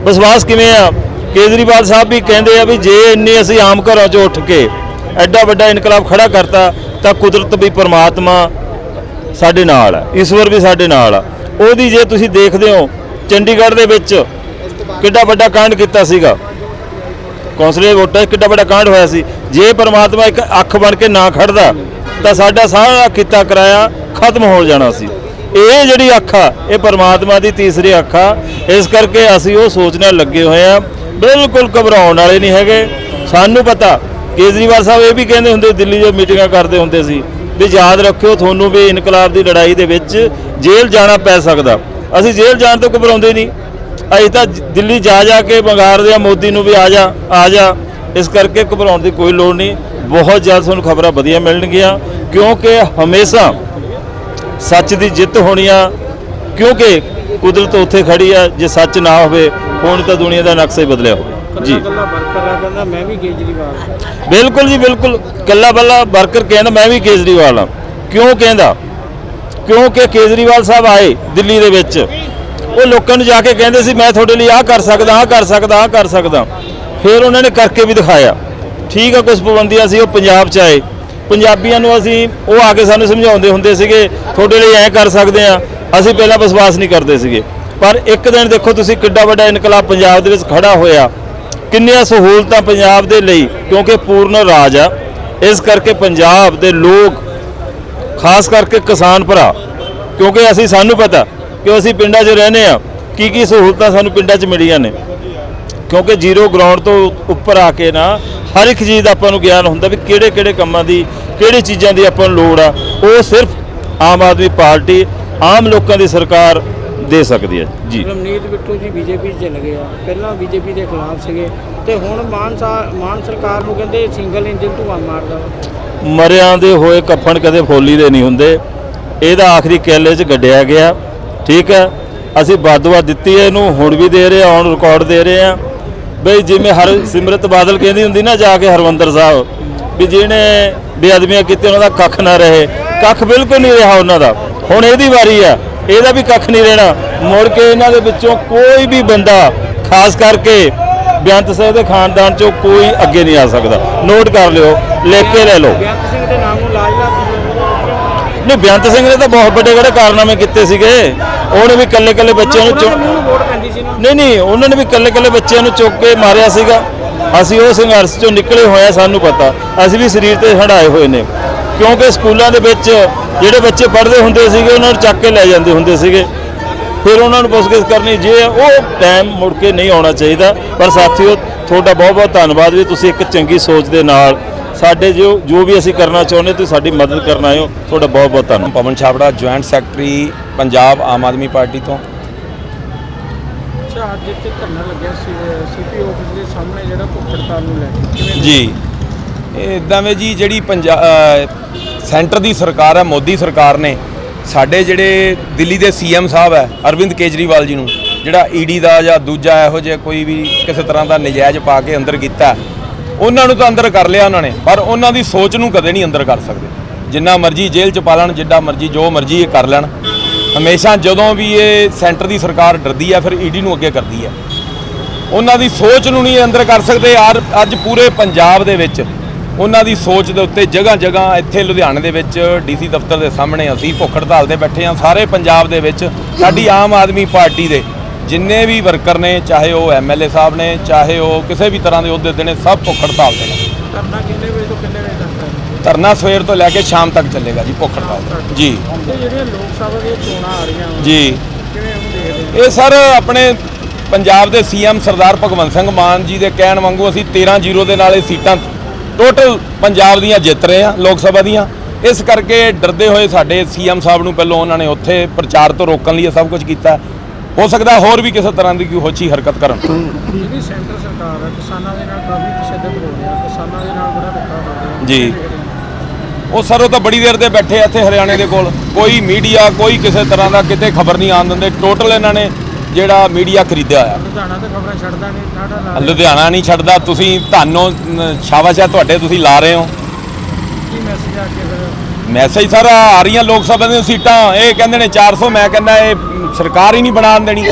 ਵਿਸ਼ਵਾਸ ਕਿਵੇਂ ਆ? ਕੇਜਰੀਵਾਲ ਸਾਹਿਬ ਵੀ ਕਹਿੰਦੇ ਆ ਵੀ ਜੇ ਇੰਨੇ ਅਸੀਂ ਆਮ ਘਰਾਂ 'ਚੋਂ ਉੱਠ ਕੇ ਐਡਾ ਵੱਡਾ ਇਨਕਲਾਬ ਖੜਾ ਕਰਤਾ, ਤਾਂ ਕੁਦਰਤ ਵੀ ਪਰਮਾਤਮਾ ਸਾਡੇ ਨਾਲ ਆ। ਈਸ਼ਵਰ ਵੀ ਸਾਡੇ ਨਾਲ ਆ। ਉਹਦੀ ਜੇ ਤੁਸੀਂ ਦੇਖਦੇ ਹੋ, ਚੰਡੀਗੜ੍ਹ ਦੇ ਵਿੱਚ ਕਿੱਡਾ ਵੱਡਾ ਕਾਂਡ ਕੀਤਾ ਸੀਗਾ। ਕੌਂਸਲਰ ਵੋਟਾਂ 'ਚ ਕਿੱਡਾ ਵੱਡਾ ਕਾਂਡ ਹੋਇਆ ਸੀ। ਜੇ ਪਰਮਾਤਮਾ ਇੱਕ ਅੱਖ ਬਣ ਕੇ ਨਾ ਖੜਦਾ, ਤਾਂ ਸਾਡਾ ਸਾਰਾ ਕੀਤਾ ਕਰਾਇਆ ਖਤਮ ਹੋ ਜਾਣਾ ਸੀ। ਇਹ ਜਿਹੜੀ ਅੱਖ ਆ, ਇਹ ਪਰਮਾਤਮਾ ਦੀ ਤੀਸਰੀ ਅੱਖ ਆ। ਇਸ ਕਰਕੇ ਅਸੀਂ ਉਹ ਸੋਚਣਾ ਲੱਗੇ ਹੋਏ ਆ। ਬਿਲਕੁਲ ਘਬਰਾਉਣ ਵਾਲੇ ਨਹੀਂ ਹੈਗੇ। ਸਾਨੂੰ ਪਤਾ, ਕੇਜਰੀਵਾਲ ਸਾਹਿਬ ਇਹ ਵੀ ਕਹਿੰਦੇ ਹੁੰਦੇ, ਦਿੱਲੀ ਜੋ ਮੀਟਿੰਗਾਂ ਕਰਦੇ ਹੁੰਦੇ ਸੀ। ਵੀ ਯਾਦ ਰੱਖਿਓ ਤੁਹਾਨੂੰ ਵੀ ਇਨਕਲਾਬ ਦੀ ਲੜਾਈ ਦੇ ਵਿੱਚ ਜੇਲ੍ਹ ਜਾਣਾ ਪੈ ਸਕਦਾ। ਅਸੀਂ ਜੇਲ੍ਹ ਜਾਣ ਤੋਂ ਘਬਰਾਉਂਦੇ ਨਹੀਂ। ਅਸੀਂ ਤਾਂ ਦਿੱਲੀ ਜਾ ਜਾ ਕੇ ਮੰਗਾਰਦੇ ਆ, ਮੋਦੀ ਨੂੰ ਵੀ ਆ ਜਾ ਆ ਜਾ। ਇਸ ਕਰਕੇ ਘਬਰਾਉਣ ਦੀ ਕੋਈ ਲੋੜ ਨਹੀਂ। ਬਹੁਤ ਜਲਦ ਤੁਹਾਨੂੰ ਖਬਰਾਂ ਵਧੀਆ ਮਿਲਣਗੀਆਂ, ਕਿਉਂਕਿ ਹਮੇਸ਼ਾ ਸੱਚ ਦੀ ਜਿੱਤ ਹੋਣੀ ਆ। ਕਿਉਂਕਿ ਕੁਦਰਤ ਉੱਥੇ ਖੜੀ ਆ, ਜੇ ਸੱਚ ਨਾ ਹੋਵੇ, ਹੁਣ ਤਾਂ ਦੁਨੀਆ ਦਾ ਨਕਸ਼ਾ ਹੀ ਬਦਲਿਆ ਹੋਵੇ। ਜੀ। ਕੱਲਾ ਵਰਕਰ ਆ ਕਹਿੰਦਾ ਮੈਂ ਵੀ ਕੇਜਰੀਵਾਲ ਬਿਲਕੁਲ ਜੀ ਬਿਲਕੁਲ। ਕੱਲਾ ਬੱਲਾ ਵਰਕਰ ਕਹਿੰਦਾ ਮੈਂ ਵੀ ਕੇਜਰੀਵਾਲ ਆ ਕਿਉਂ ਕਹਿੰਦਾ? ਕਿਉਂਕਿ ਕੇਜਰੀਵਾਲ ਸਾਹਿਬ ਆਏ ਦਿੱਲੀ ਦੇ ਵਿੱਚ। ਉਹ ਲੋਕਾਂ ਨੂੰ ਜਾ ਕੇ ਕਹਿੰਦੇ ਸੀ ਮੈਂ ਤੁਹਾਡੇ ਲਈ ਆਹ ਕਰ ਸਕਦਾ ਆਹ ਕਰ ਸਕਦਾ ਆਹ ਕਰ ਸਕਦਾ। ਫਿਰ ਉਹਨਾਂ ਨੇ ਕਰਕੇ ਵੀ ਦਿਖਾਇਆ। ਠੀਕ ਆ ਕੁਝ ਪਾਬੰਦੀਆਂ ਸੀ ਉਹ ਪੰਜਾਬ ਚ ਆਏ। ਪੰਜਾਬੀਆਂ ਨੂੰ ਅਸੀਂ ਉਹ ਆ ਕੇ ਸਾਨੂੰ ਸਮਝਾਉਂਦੇ ਹੁੰਦੇ ਸੀਗੇ ਤੁਹਾਡੇ ਲਈ ਐਂ ਕਰ ਸਕਦੇ ਆ। ਅਸੀਂ ਪਹਿਲਾਂ ਵਿਸ਼ਵਾਸ ਨਹੀਂ ਕਰਦੇ ਸੀਗੇ। ਪਰ ਇੱਕ ਦਿਨ ਦੇਖੋ ਤੁਸੀਂ ਕਿੱਡਾ ਵੱਡਾ ਇਨਕਲਾਬ ਪੰਜਾਬ ਦੇ ਵਿੱਚ ਖੜਾ ਹੋਇਆ। ਕਿੰਨੀਆਂ ਸਹੂਲਤਾਂ ਪੰਜਾਬ ਦੇ ਲਈ, ਕਿਉਂਕਿ ਪੂਰਨ ਰਾਜ ਆ। ਇਸ ਕਰਕੇ ਪੰਜਾਬ ਦੇ ਲੋਕ, ਖਾਸ ਕਰਕੇ ਕਿਸਾਨ ਭਰਾ, ਕਿਉਂਕਿ ਅਸੀਂ, ਸਾਨੂੰ ਪਤਾ ਕਿ ਅਸੀਂ ਪਿੰਡਾਂ 'ਚ ਰਹਿੰਦੇ ਆ ਕੀ ਕੀ ਸਹੂਲਤਾਂ ਸਾਨੂੰ ਪਿੰਡਾਂ 'ਚ ਮਿਲੀਆਂ ਨੇ। ਕਿਉਂਕਿ ਜ਼ੀਰੋ ਗਰਾਊਂਡ ਤੋਂ ਉੱਪਰ ਆ ਕੇ ਨਾ, ਹਰ ਇੱਕ ਚੀਜ਼ ਦਾ ਆਪਾਂ ਨੂੰ ਗਿਆਨ ਹੁੰਦਾ ਵੀ ਕਿਹੜੇ ਕਿਹੜੇ ਕੰਮਾਂ ਦੀ, ਕਿਹੜੀ ਚੀਜ਼ਾਂ ਦੀ ਆਪਾਂ ਨੂੰ ਲੋੜ ਆ। ਉਹ ਸਿਰਫ ਆਮ ਆਦਮੀ ਪਾਰਟੀ, ਆਮ ਲੋਕਾਂ ਦੀ ਸਰਕਾਰ ਦੇ ਸਕਦੀ ਹੈ ਜੀ। ਰਮਨੀਤ ਬਿੱਟੂ ਜੀ ਬੀਜੇਪੀ ਚ ਚਲੇ ਗਏ ਆ। ਪਹਿਲਾਂ ਬੀਜੇਪੀ ਦੇ ਖਿਲਾਫ ਸੀਗੇ ਤੇ ਹੁਣ ਮਾਨ ਮਾਨ ਸਰਕਾਰ ਨੂੰ ਕਹਿੰਦੇ ਸਿੰਗਲ ਇੰਜਨ ਧੂਆ ਮਾਰਦਾ। ਮਰਿਆਂ ਦੇ ਹੋਏ ਕਫਨ ਕਦੇ ਫੋਲੀ ਦੇ ਨਹੀਂ ਹੁੰਦੇ। ਇਹਦਾ ਆਖਰੀ ਕੈਲੇ 'ਚ ਗੱਡਿਆ ਗਿਆ। ਠੀਕ ਹੈ ਅਸੀਂ ਬਦਦੁਆ ਦਿੱਤੀ ਹੈ ਇਹਨੂੰ ਹੁਣ ਵੀ ਦੇ ਰਹੇ ਹਾਂ ਔਨ ਰਿਕਾਰਡ ਦੇ ਰਹੇ ਹਾਂ ਬਈ ਜਿਵੇਂ ਹਰ ਸਿਮਰਤ ਬਾਦਲ ਕਹਿੰਦੀ ਹੁੰਦੀ ਨਾ ਜਾ ਕੇ ਹਰਮੰਦਰ ਸਾਹਿਬ ਵੀ ਜਿਹਨੇ ਬੇਅਦਬੀਆਂ ਕੀਤੀਆਂ ਉਹਨਾਂ ਦਾ ਕੱਖ ਨਾ ਰਹੇ। ਕੱਖ ਬਿਲਕੁਲ ਨਹੀਂ ਰਿਹਾ ਉਹਨਾਂ ਦਾ। ਹੁਣ ਇਹਦੀ ਵਾਰੀ ਆ। ਇਹਦਾ ਵੀ ਕੱਖ ਨਹੀਂ ਰਹਿਣਾ। ਮੁੜ ਕੇ ਇਹਨਾਂ ਦੇ ਵਿੱਚੋਂ ਕੋਈ ਵੀ ਬੰਦਾ ਖਾਸ ਕਰਕੇ ਬੇਅੰਤ ਸਿੰਘ ਦੇ ਖਾਨਦਾਨ ਚੋਂ ਕੋਈ ਅੱਗੇ ਨਹੀਂ ਆ ਸਕਦਾ। ਨੋਟ ਕਰ ਲਿਓ ਲਿਖ ਕੇ ਲੈ ਲਓ। ਬੇਅੰਤ ਸਿੰਘ ਦੇ ਨਾਮ ਨੂੰ ਲਾਜ ਲਾ ਨਹੀਂ ਬੇਅੰਤ ਸਿੰਘ ਨੇ ਤਾਂ ਬਹੁਤ ਵੱਡੇ ਵੱਡੇ ਕਾਰਨਾਮੇ ਕੀਤੇ ਸੀਗੇ। ਉਹਨੇ ਵੀ ਕੱਲੇ ਕੱਲੇ ਬੱਚਿਆਂ ਨੂੰ ਚੁੱਕ ਨਹੀਂ ਨਹੀਂ ਉਹਨਾਂ ਨੇ ਵੀ ਕੱਲੇ ਕੱਲੇ ਬੱਚਿਆਂ ਨੂੰ ਚੁੱਕ ਕੇ ਮਾਰਿਆ ਸੀਗਾ। ਅਸੀਂ ਉਹ ਸੰਘਰਸ਼ ਚੋਂ ਨਿਕਲੇ ਹੋਏ ਆ ਸਾਨੂੰ ਪਤਾ। ਅਸੀਂ ਵੀ ਸਰੀਰ ਤੇ ਹੰਡਾਏ ਹੋਏ ਨੇ। ਕਿਉਂਕਿ ਸਕੂਲਾਂ ਦੇ ਵਿੱਚ ਜਿਹੜੇ ਬੱਚੇ ਪੜ੍ਹਦੇ ਹੁੰਦੇ ਸੀਗੇ ਉਹਨਾਂ ਨੂੰ ਚੱਕ ਕੇ ਲੈ ਜਾਂਦੇ ਹੁੰਦੇ ਸੀਗੇ। ਫਿਰ ਉਹਨਾਂ ਨੂੰ ਪੁੱਛਗਿੱਛ ਕਰਨੀ ਜੇ ਉਹ ਟਾਈਮ ਮੁੜ ਕੇ ਨਹੀਂ ਆਉਣਾ ਚਾਹੀਦਾ। ਪਰ ਸਾਥੀਓ ਤੁਹਾਡਾ ਬਹੁਤ ਬਹੁਤ ਧੰਨਵਾਦ ਵੀ ਤੁਸੀਂ ਇੱਕ ਚੰਗੀ ਸੋਚ ਦੇ ਨਾਲ ਸਾਡੇ ਜੋ ਜੋ ਵੀ ਅਸੀਂ ਕਰਨਾ ਚਾਹੁੰਦੇ ਤੁਸੀਂ ਸਾਡੀ ਮਦਦ ਕਰਨ ਆਏ ਹੋ। ਤੁਹਾਡਾ ਬਹੁਤ ਬਹੁਤ ਧੰਨਵਾਦ। Pawan Chhabra joint secretary Punjab Aam Aadmi party ਤੋਂ। ਅੱਛਾ ਅੱਜ ਇੱਥੇ ਧਰਨਾ ਲੱਗਿਆ ਸੀ ਸੀਪੀ ਆਫਿਸ ਦੇ ਸਾਹਮਣੇ ਜਿਹੜਾ ਭੁੱਖ ਹੜਤਾਲ ਨੂੰ ਲੈ ਕੇ। ਜੀ। ਇਦਾਂ ਵੇ ਜੀ ਜਿਹੜੀ ਪੰਜਾਬ ਸੈਂਟਰ ਦੀ ਸਰਕਾਰ ਹੈ, ਮੋਦੀ ਸਰਕਾਰ ਨੇ, ਸਾਡੇ ਜਿਹੜੇ ਦਿੱਲੀ ਦੇ ਸੀਐਮ ਸਾਹਿਬ ਹੈ, ਅਰਵਿੰਦ ਕੇਜਰੀਵਾਲ ਜੀ ਨੂੰ, ਜਿਹੜਾ ਈਡੀ ਦਾ ਜਾਂ ਦੂਜਾ ਇਹੋ ਜਿਹਾ ਕੋਈ ਵੀ ਕਿਸੇ ਤਰ੍ਹਾਂ ਦਾ ਨਜਾਇਜ਼ ਪਾ ਕੇ ਅੰਦਰ ਕੀਤਾ ਉਹਨਾਂ ਨੂੰ ਤਾਂ ਅੰਦਰ ਕਰ ਲਿਆ ਉਹਨਾਂ ਨੇ, ਪਰ ਉਹਨਾਂ ਦੀ ਸੋਚ ਨੂੰ ਕਦੇ ਨਹੀਂ ਅੰਦਰ ਕਰ ਸਕਦੇ। ਜਿੰਨਾ ਮਰਜ਼ੀ ਜੇਲ੍ਹ ਚ ਪਾ ਲੈਣ, ਜਿੱਡਾ ਮਰਜ਼ੀ ਜੋ ਮਰਜ਼ੀ ਇਹ ਕਰ ਲੈਣ, ਹਮੇਸ਼ਾ ਜਦੋਂ ਵੀ ਇਹ ਸੈਂਟਰ ਦੀ ਸਰਕਾਰ ਡਰਦੀ ਹੈ, ਫਿਰ ਈਡੀ ਨੂੰ ਅੱਗੇ ਕਰਦੀ ਹੈ। ਉਹਨਾਂ ਦੀ ਸੋਚ ਨੂੰ ਨਹੀਂ ਅੰਦਰ ਕਰ ਸਕਦੇ, ਯਾਰ ਅੱਜ ਪੂਰੇ ਪੰਜਾਬ ਦੇ ਵਿੱਚ ਉਹਨਾਂ ਦੀ ਸੋਚ ਦੇ ਉੱਤੇ ਜਗ੍ਹਾ ਜਗ੍ਹਾ ਇੱਥੇ ਲੁਧਿਆਣੇ ਦੇ ਵਿੱਚ ਡੀਸੀ ਦਫ਼ਤਰ ਦੇ ਸਾਹਮਣੇ ਅਸੀਂ ਭੁੱਖ ਹੜਤਾਲ ਤੇ ਬੈਠੇ ਹਾਂ। ਸਾਰੇ ਪੰਜਾਬ ਦੇ ਵਿੱਚ ਸਾਡੀ ਆਮ ਆਦਮੀ ਪਾਰਟੀ ਦੇ ਜਿੰਨੇ ਵੀ ਵਰਕਰ ਨੇ ਚਾਹੇ ਉਹ ਐਮਐਲਏ ਸਾਹਿਬ ਨੇ ਚਾਹੇ ਉਹ ਕਿਸੇ ਵੀ ਤਰ੍ਹਾਂ ਦੇ ਅਹੁਦੇ ਦੇ ਨੇ ਸਭ ਭੁੱਖ ਹੜਤਾਲ ਤੇ ਨੇ। ਧਰਨਾ ਕਿੰਨੇ ਵਜੇ ਤੋਂ ਕਿੰਨੇ ਵਜੇ ਤੱਕ ਧਰਨਾ ਸਵੇਰ ਤੋਂ ਲੈ ਕੇ ਸ਼ਾਮ ਤੱਕ ਚੱਲੇਗਾ ਜੀ ਭੁੱਖ ਹੜਤਾਲ ਜੀ। ਜਿਹੜੀਆਂ ਲੋਕ ਸਭਾ ਦੀਆਂ ਚੋਣਾਂ ਆ ਰਹੀਆਂ ਜੀ? ਇਹ ਸਰ ਆਪਣੇ ਪੰਜਾਬ ਦੇ ਸੀਐਮ ਸਰਦਾਰ ਭਗਵੰਤ ਸਿੰਘ ਮਾਨ ਜੀ ਦੇ ਕਹਿਣ ਵਾਂਗੂ ਅਸੀਂ 13-0 ਦੇ ਨਾਲ ਇਹ ਸੀਟਾਂ ਟੋਟਲ ਪੰਜਾਬ ਦੀਆਂ ਜਿੱਤ ਰਹੇ ਹਾਂ ਲੋਕ ਸਭਾ ਦੀਆਂ। ਇਸ ਕਰਕੇ ਡਰਦੇ ਹੋਏ ਸਾਡੇ ਸੀਐਮ ਸਾਹਿਬ ਨੂੰ ਪਹਿਲਾਂ ਉਹਨਾਂ ਨੇ ਉੱਥੇ ਪ੍ਰਚਾਰ ਤੋਂ ਰੋਕਣ ਲਈ ਸਭ ਕੁਝ ਕੀਤਾ। ਹੋ ਸਕਦਾ ਹੋਰ ਵੀ ਕਿਸੇ ਤਰ੍ਹਾਂ ਦੀ ਕੋਈ ਹੋਛੀ ਹਰਕਤ ਕਰਨ। ਜਿਹੜੀ ਸੈਂਟਰ ਸਰਕਾਰ ਹੈ ਕਿਸਾਨਾਂ ਦੇ ਨਾਲ ਕਾਫੀ ਤਸ਼ੱਦਦ ਹੋ ਰਿਹਾ ਕਿਸਾਨਾਂ ਦੇ ਨਾਲ ਬੜਾ ਧੱਕਾ ਹੋ ਰਿਹਾ। ਜੀ। ਉਹ ਸਰ ਉਹ ਤਾਂ ਬੜੀ ਦੇਰ ਦੇ ਬੈਠੇ ਆ ਇੱਥੇ ਹਰਿਆਣੇ ਦੇ ਕੋਲ। ਕੋਈ ਮੀਡੀਆ ਕੋਈ ਕਿਸੇ ਤਰ੍ਹਾਂ ਦਾ ਕਿਤੇ ਖਬਰ ਨਹੀਂ ਆਉਣ ਦਿੰਦੇ। ਟੋਟਲ ਇਹਨਾਂ ਨੇ ਜਿਹੜਾ ਮੀਡੀਆ ਖਰੀਦਿਆ ਹੋਇਆ ਲੁਧਿਆਣਾ ਤੇ ਖਬਰਾਂ ਛੱਡਦਾ ਨਹੀਂ ਠਾਠਾ ਲਾ ਰਿਹਾ। ਲੁਧਿਆਣਾ ਨਹੀਂ ਛੱਡਦਾ ਤੁਸੀਂ ਤੁਹਾਨੂੰ ਨ- ਸ਼ਾਬਾਸ਼ ਹੈ ਤੁਹਾਡੇ ਤੁਸੀਂ ਲਾ ਰਹੇ ਹੋ ਕੀ ਮੈਸੇਜ ਆ ਕੇ ਫਿਰ ਮੈਸੇਜ ਸਰ ਆ ਰਹੀਆਂ ਲੋਕ ਸਭਾ ਦੀਆਂ ਸੀਟਾਂ ਇਹ ਕਹਿੰਦੇ ਨੇ 400 ਮੈਂ ਕਹਿੰਦਾ ਇਹ ਸਰਕਾਰ ਹੀ ਨਹੀਂ ਬਣਾਉਣ ਦੇਣੀ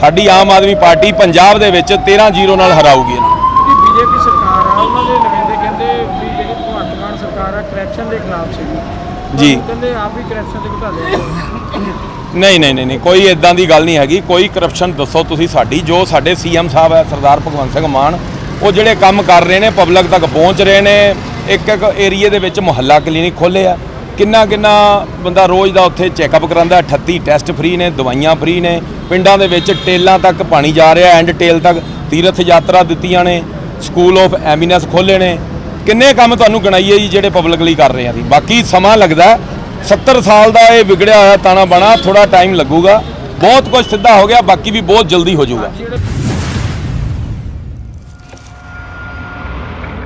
ਸਾਡੀ ਆਮ ਆਦਮੀ ਪਾਰਟੀ ਪੰਜਾਬ ਦੇ ਵਿੱਚ 13-0 ਨਾਲ ਹਰਾਊਗੀ ਇਹਨਾਂ। ਕਿ ਬੀਜੇਪੀ ਸਰਕਾਰ ਆ ਉਹਨਾਂ ਦੇ ਨੁਮਾਇੰਦੇ ਕਹਿੰਦੇ ਵੀ ਜਿਹੜੀ ਭਗਵੰਤ ਮਾਨ ਸਰਕਾਰ ਆ ਕਰਪਸ਼ਨ ਦੇ ਖਿਲਾਫ ਜੀ। ਕਹਿੰਦੇ ਆਪ ਵੀ ਕਰਪਸ਼ਨ ਦੇ ਘੁਟਾਲੇ ਆ। ਨਹੀਂ ਨਹੀਂ ਨਹੀਂ ਨਹੀਂ, ਕੋਈ ਇਦਾਂ ਦੀ ਗੱਲ ਨਹੀਂ ਹੈਗੀ। ਕੋਈ ਕਰਪਸ਼ਨ ਦੱਸੋ ਤੁਸੀਂ ਸਾਡੀ। ਜੋ ਸਾਡੇ ਸੀਐਮ ਸਾਹਿਬ ਹੈ, ਸਰਦਾਰ ਭਗਵੰਤ ਸਿੰਘ ਮਾਨ, ਉਹ ਜਿਹੜੇ ਕੰਮ ਕਰ ਰਹੇ ਨੇ ਪਬਲਿਕ ਤੱਕ ਪਹੁੰਚ ਰਹੇ ਨੇ, ਇੱਕ ਇੱਕ ਏਰੀਏ ਦੇ ਵਿੱਚ ਮੁਹੱਲਾ ਕਲੀਨਿਕ ਖੋਲ੍ਹੇ ਆ। ਕਿੰਨਾ ਕਿੰਨਾ ਬੰਦਾ ਰੋਜ਼ ਦਾ ਉੱਥੇ ਚੈੱਕਅਪ ਕਰਾਉਂਦਾ 38 ਟੈਸਟ ਫ੍ਰੀ ਨੇ, ਦਵਾਈਆਂ ਫ੍ਰੀ ਨੇ। ਪਿੰਡਾਂ ਦੇ ਵਿੱਚ ਟੇਲਾਂ ਤੱਕ ਪਾਣੀ ਜਾ ਰਿਹਾ ਐਂਡ ਟੇਲ ਤੱਕ ਤੀਰਥ ਯਾਤਰਾ ਦਿੱਤੀਆਂ ਨੇ। ਸਕੂਲ ਆਫ ਐਮੀਨੈਸ ਖੋਲ੍ਹੇ ਨੇ। ਕਿੰਨੇ ਕੰਮ ਤੁਹਾਨੂੰ ਗਣਾਈਏ ਜੀ, ਜਿਹੜੇ ਪਬਲਿਕ ਲਈ ਕਰ ਰਹੇ ਆ ਜੀ ਬਾਕੀ ਸਮਾਂ ਲੱਗਦਾ 70 ਸਾਲ ਦਾ ਇਹ ਵਿਗੜਿਆ ਹੋਇਆ ਤਾਣਾ ਬਾਣਾ ਥੋੜਾ ਟਾਈਮ ਲੱਗੂਗਾ। ਬਹੁਤ ਕੁਝ ਸਿੱਧਾ ਹੋ ਗਿਆ, ਬਾਕੀ ਵੀ ਬਹੁਤ ਜਲਦੀ ਹੋ ਜਾਊਗਾ।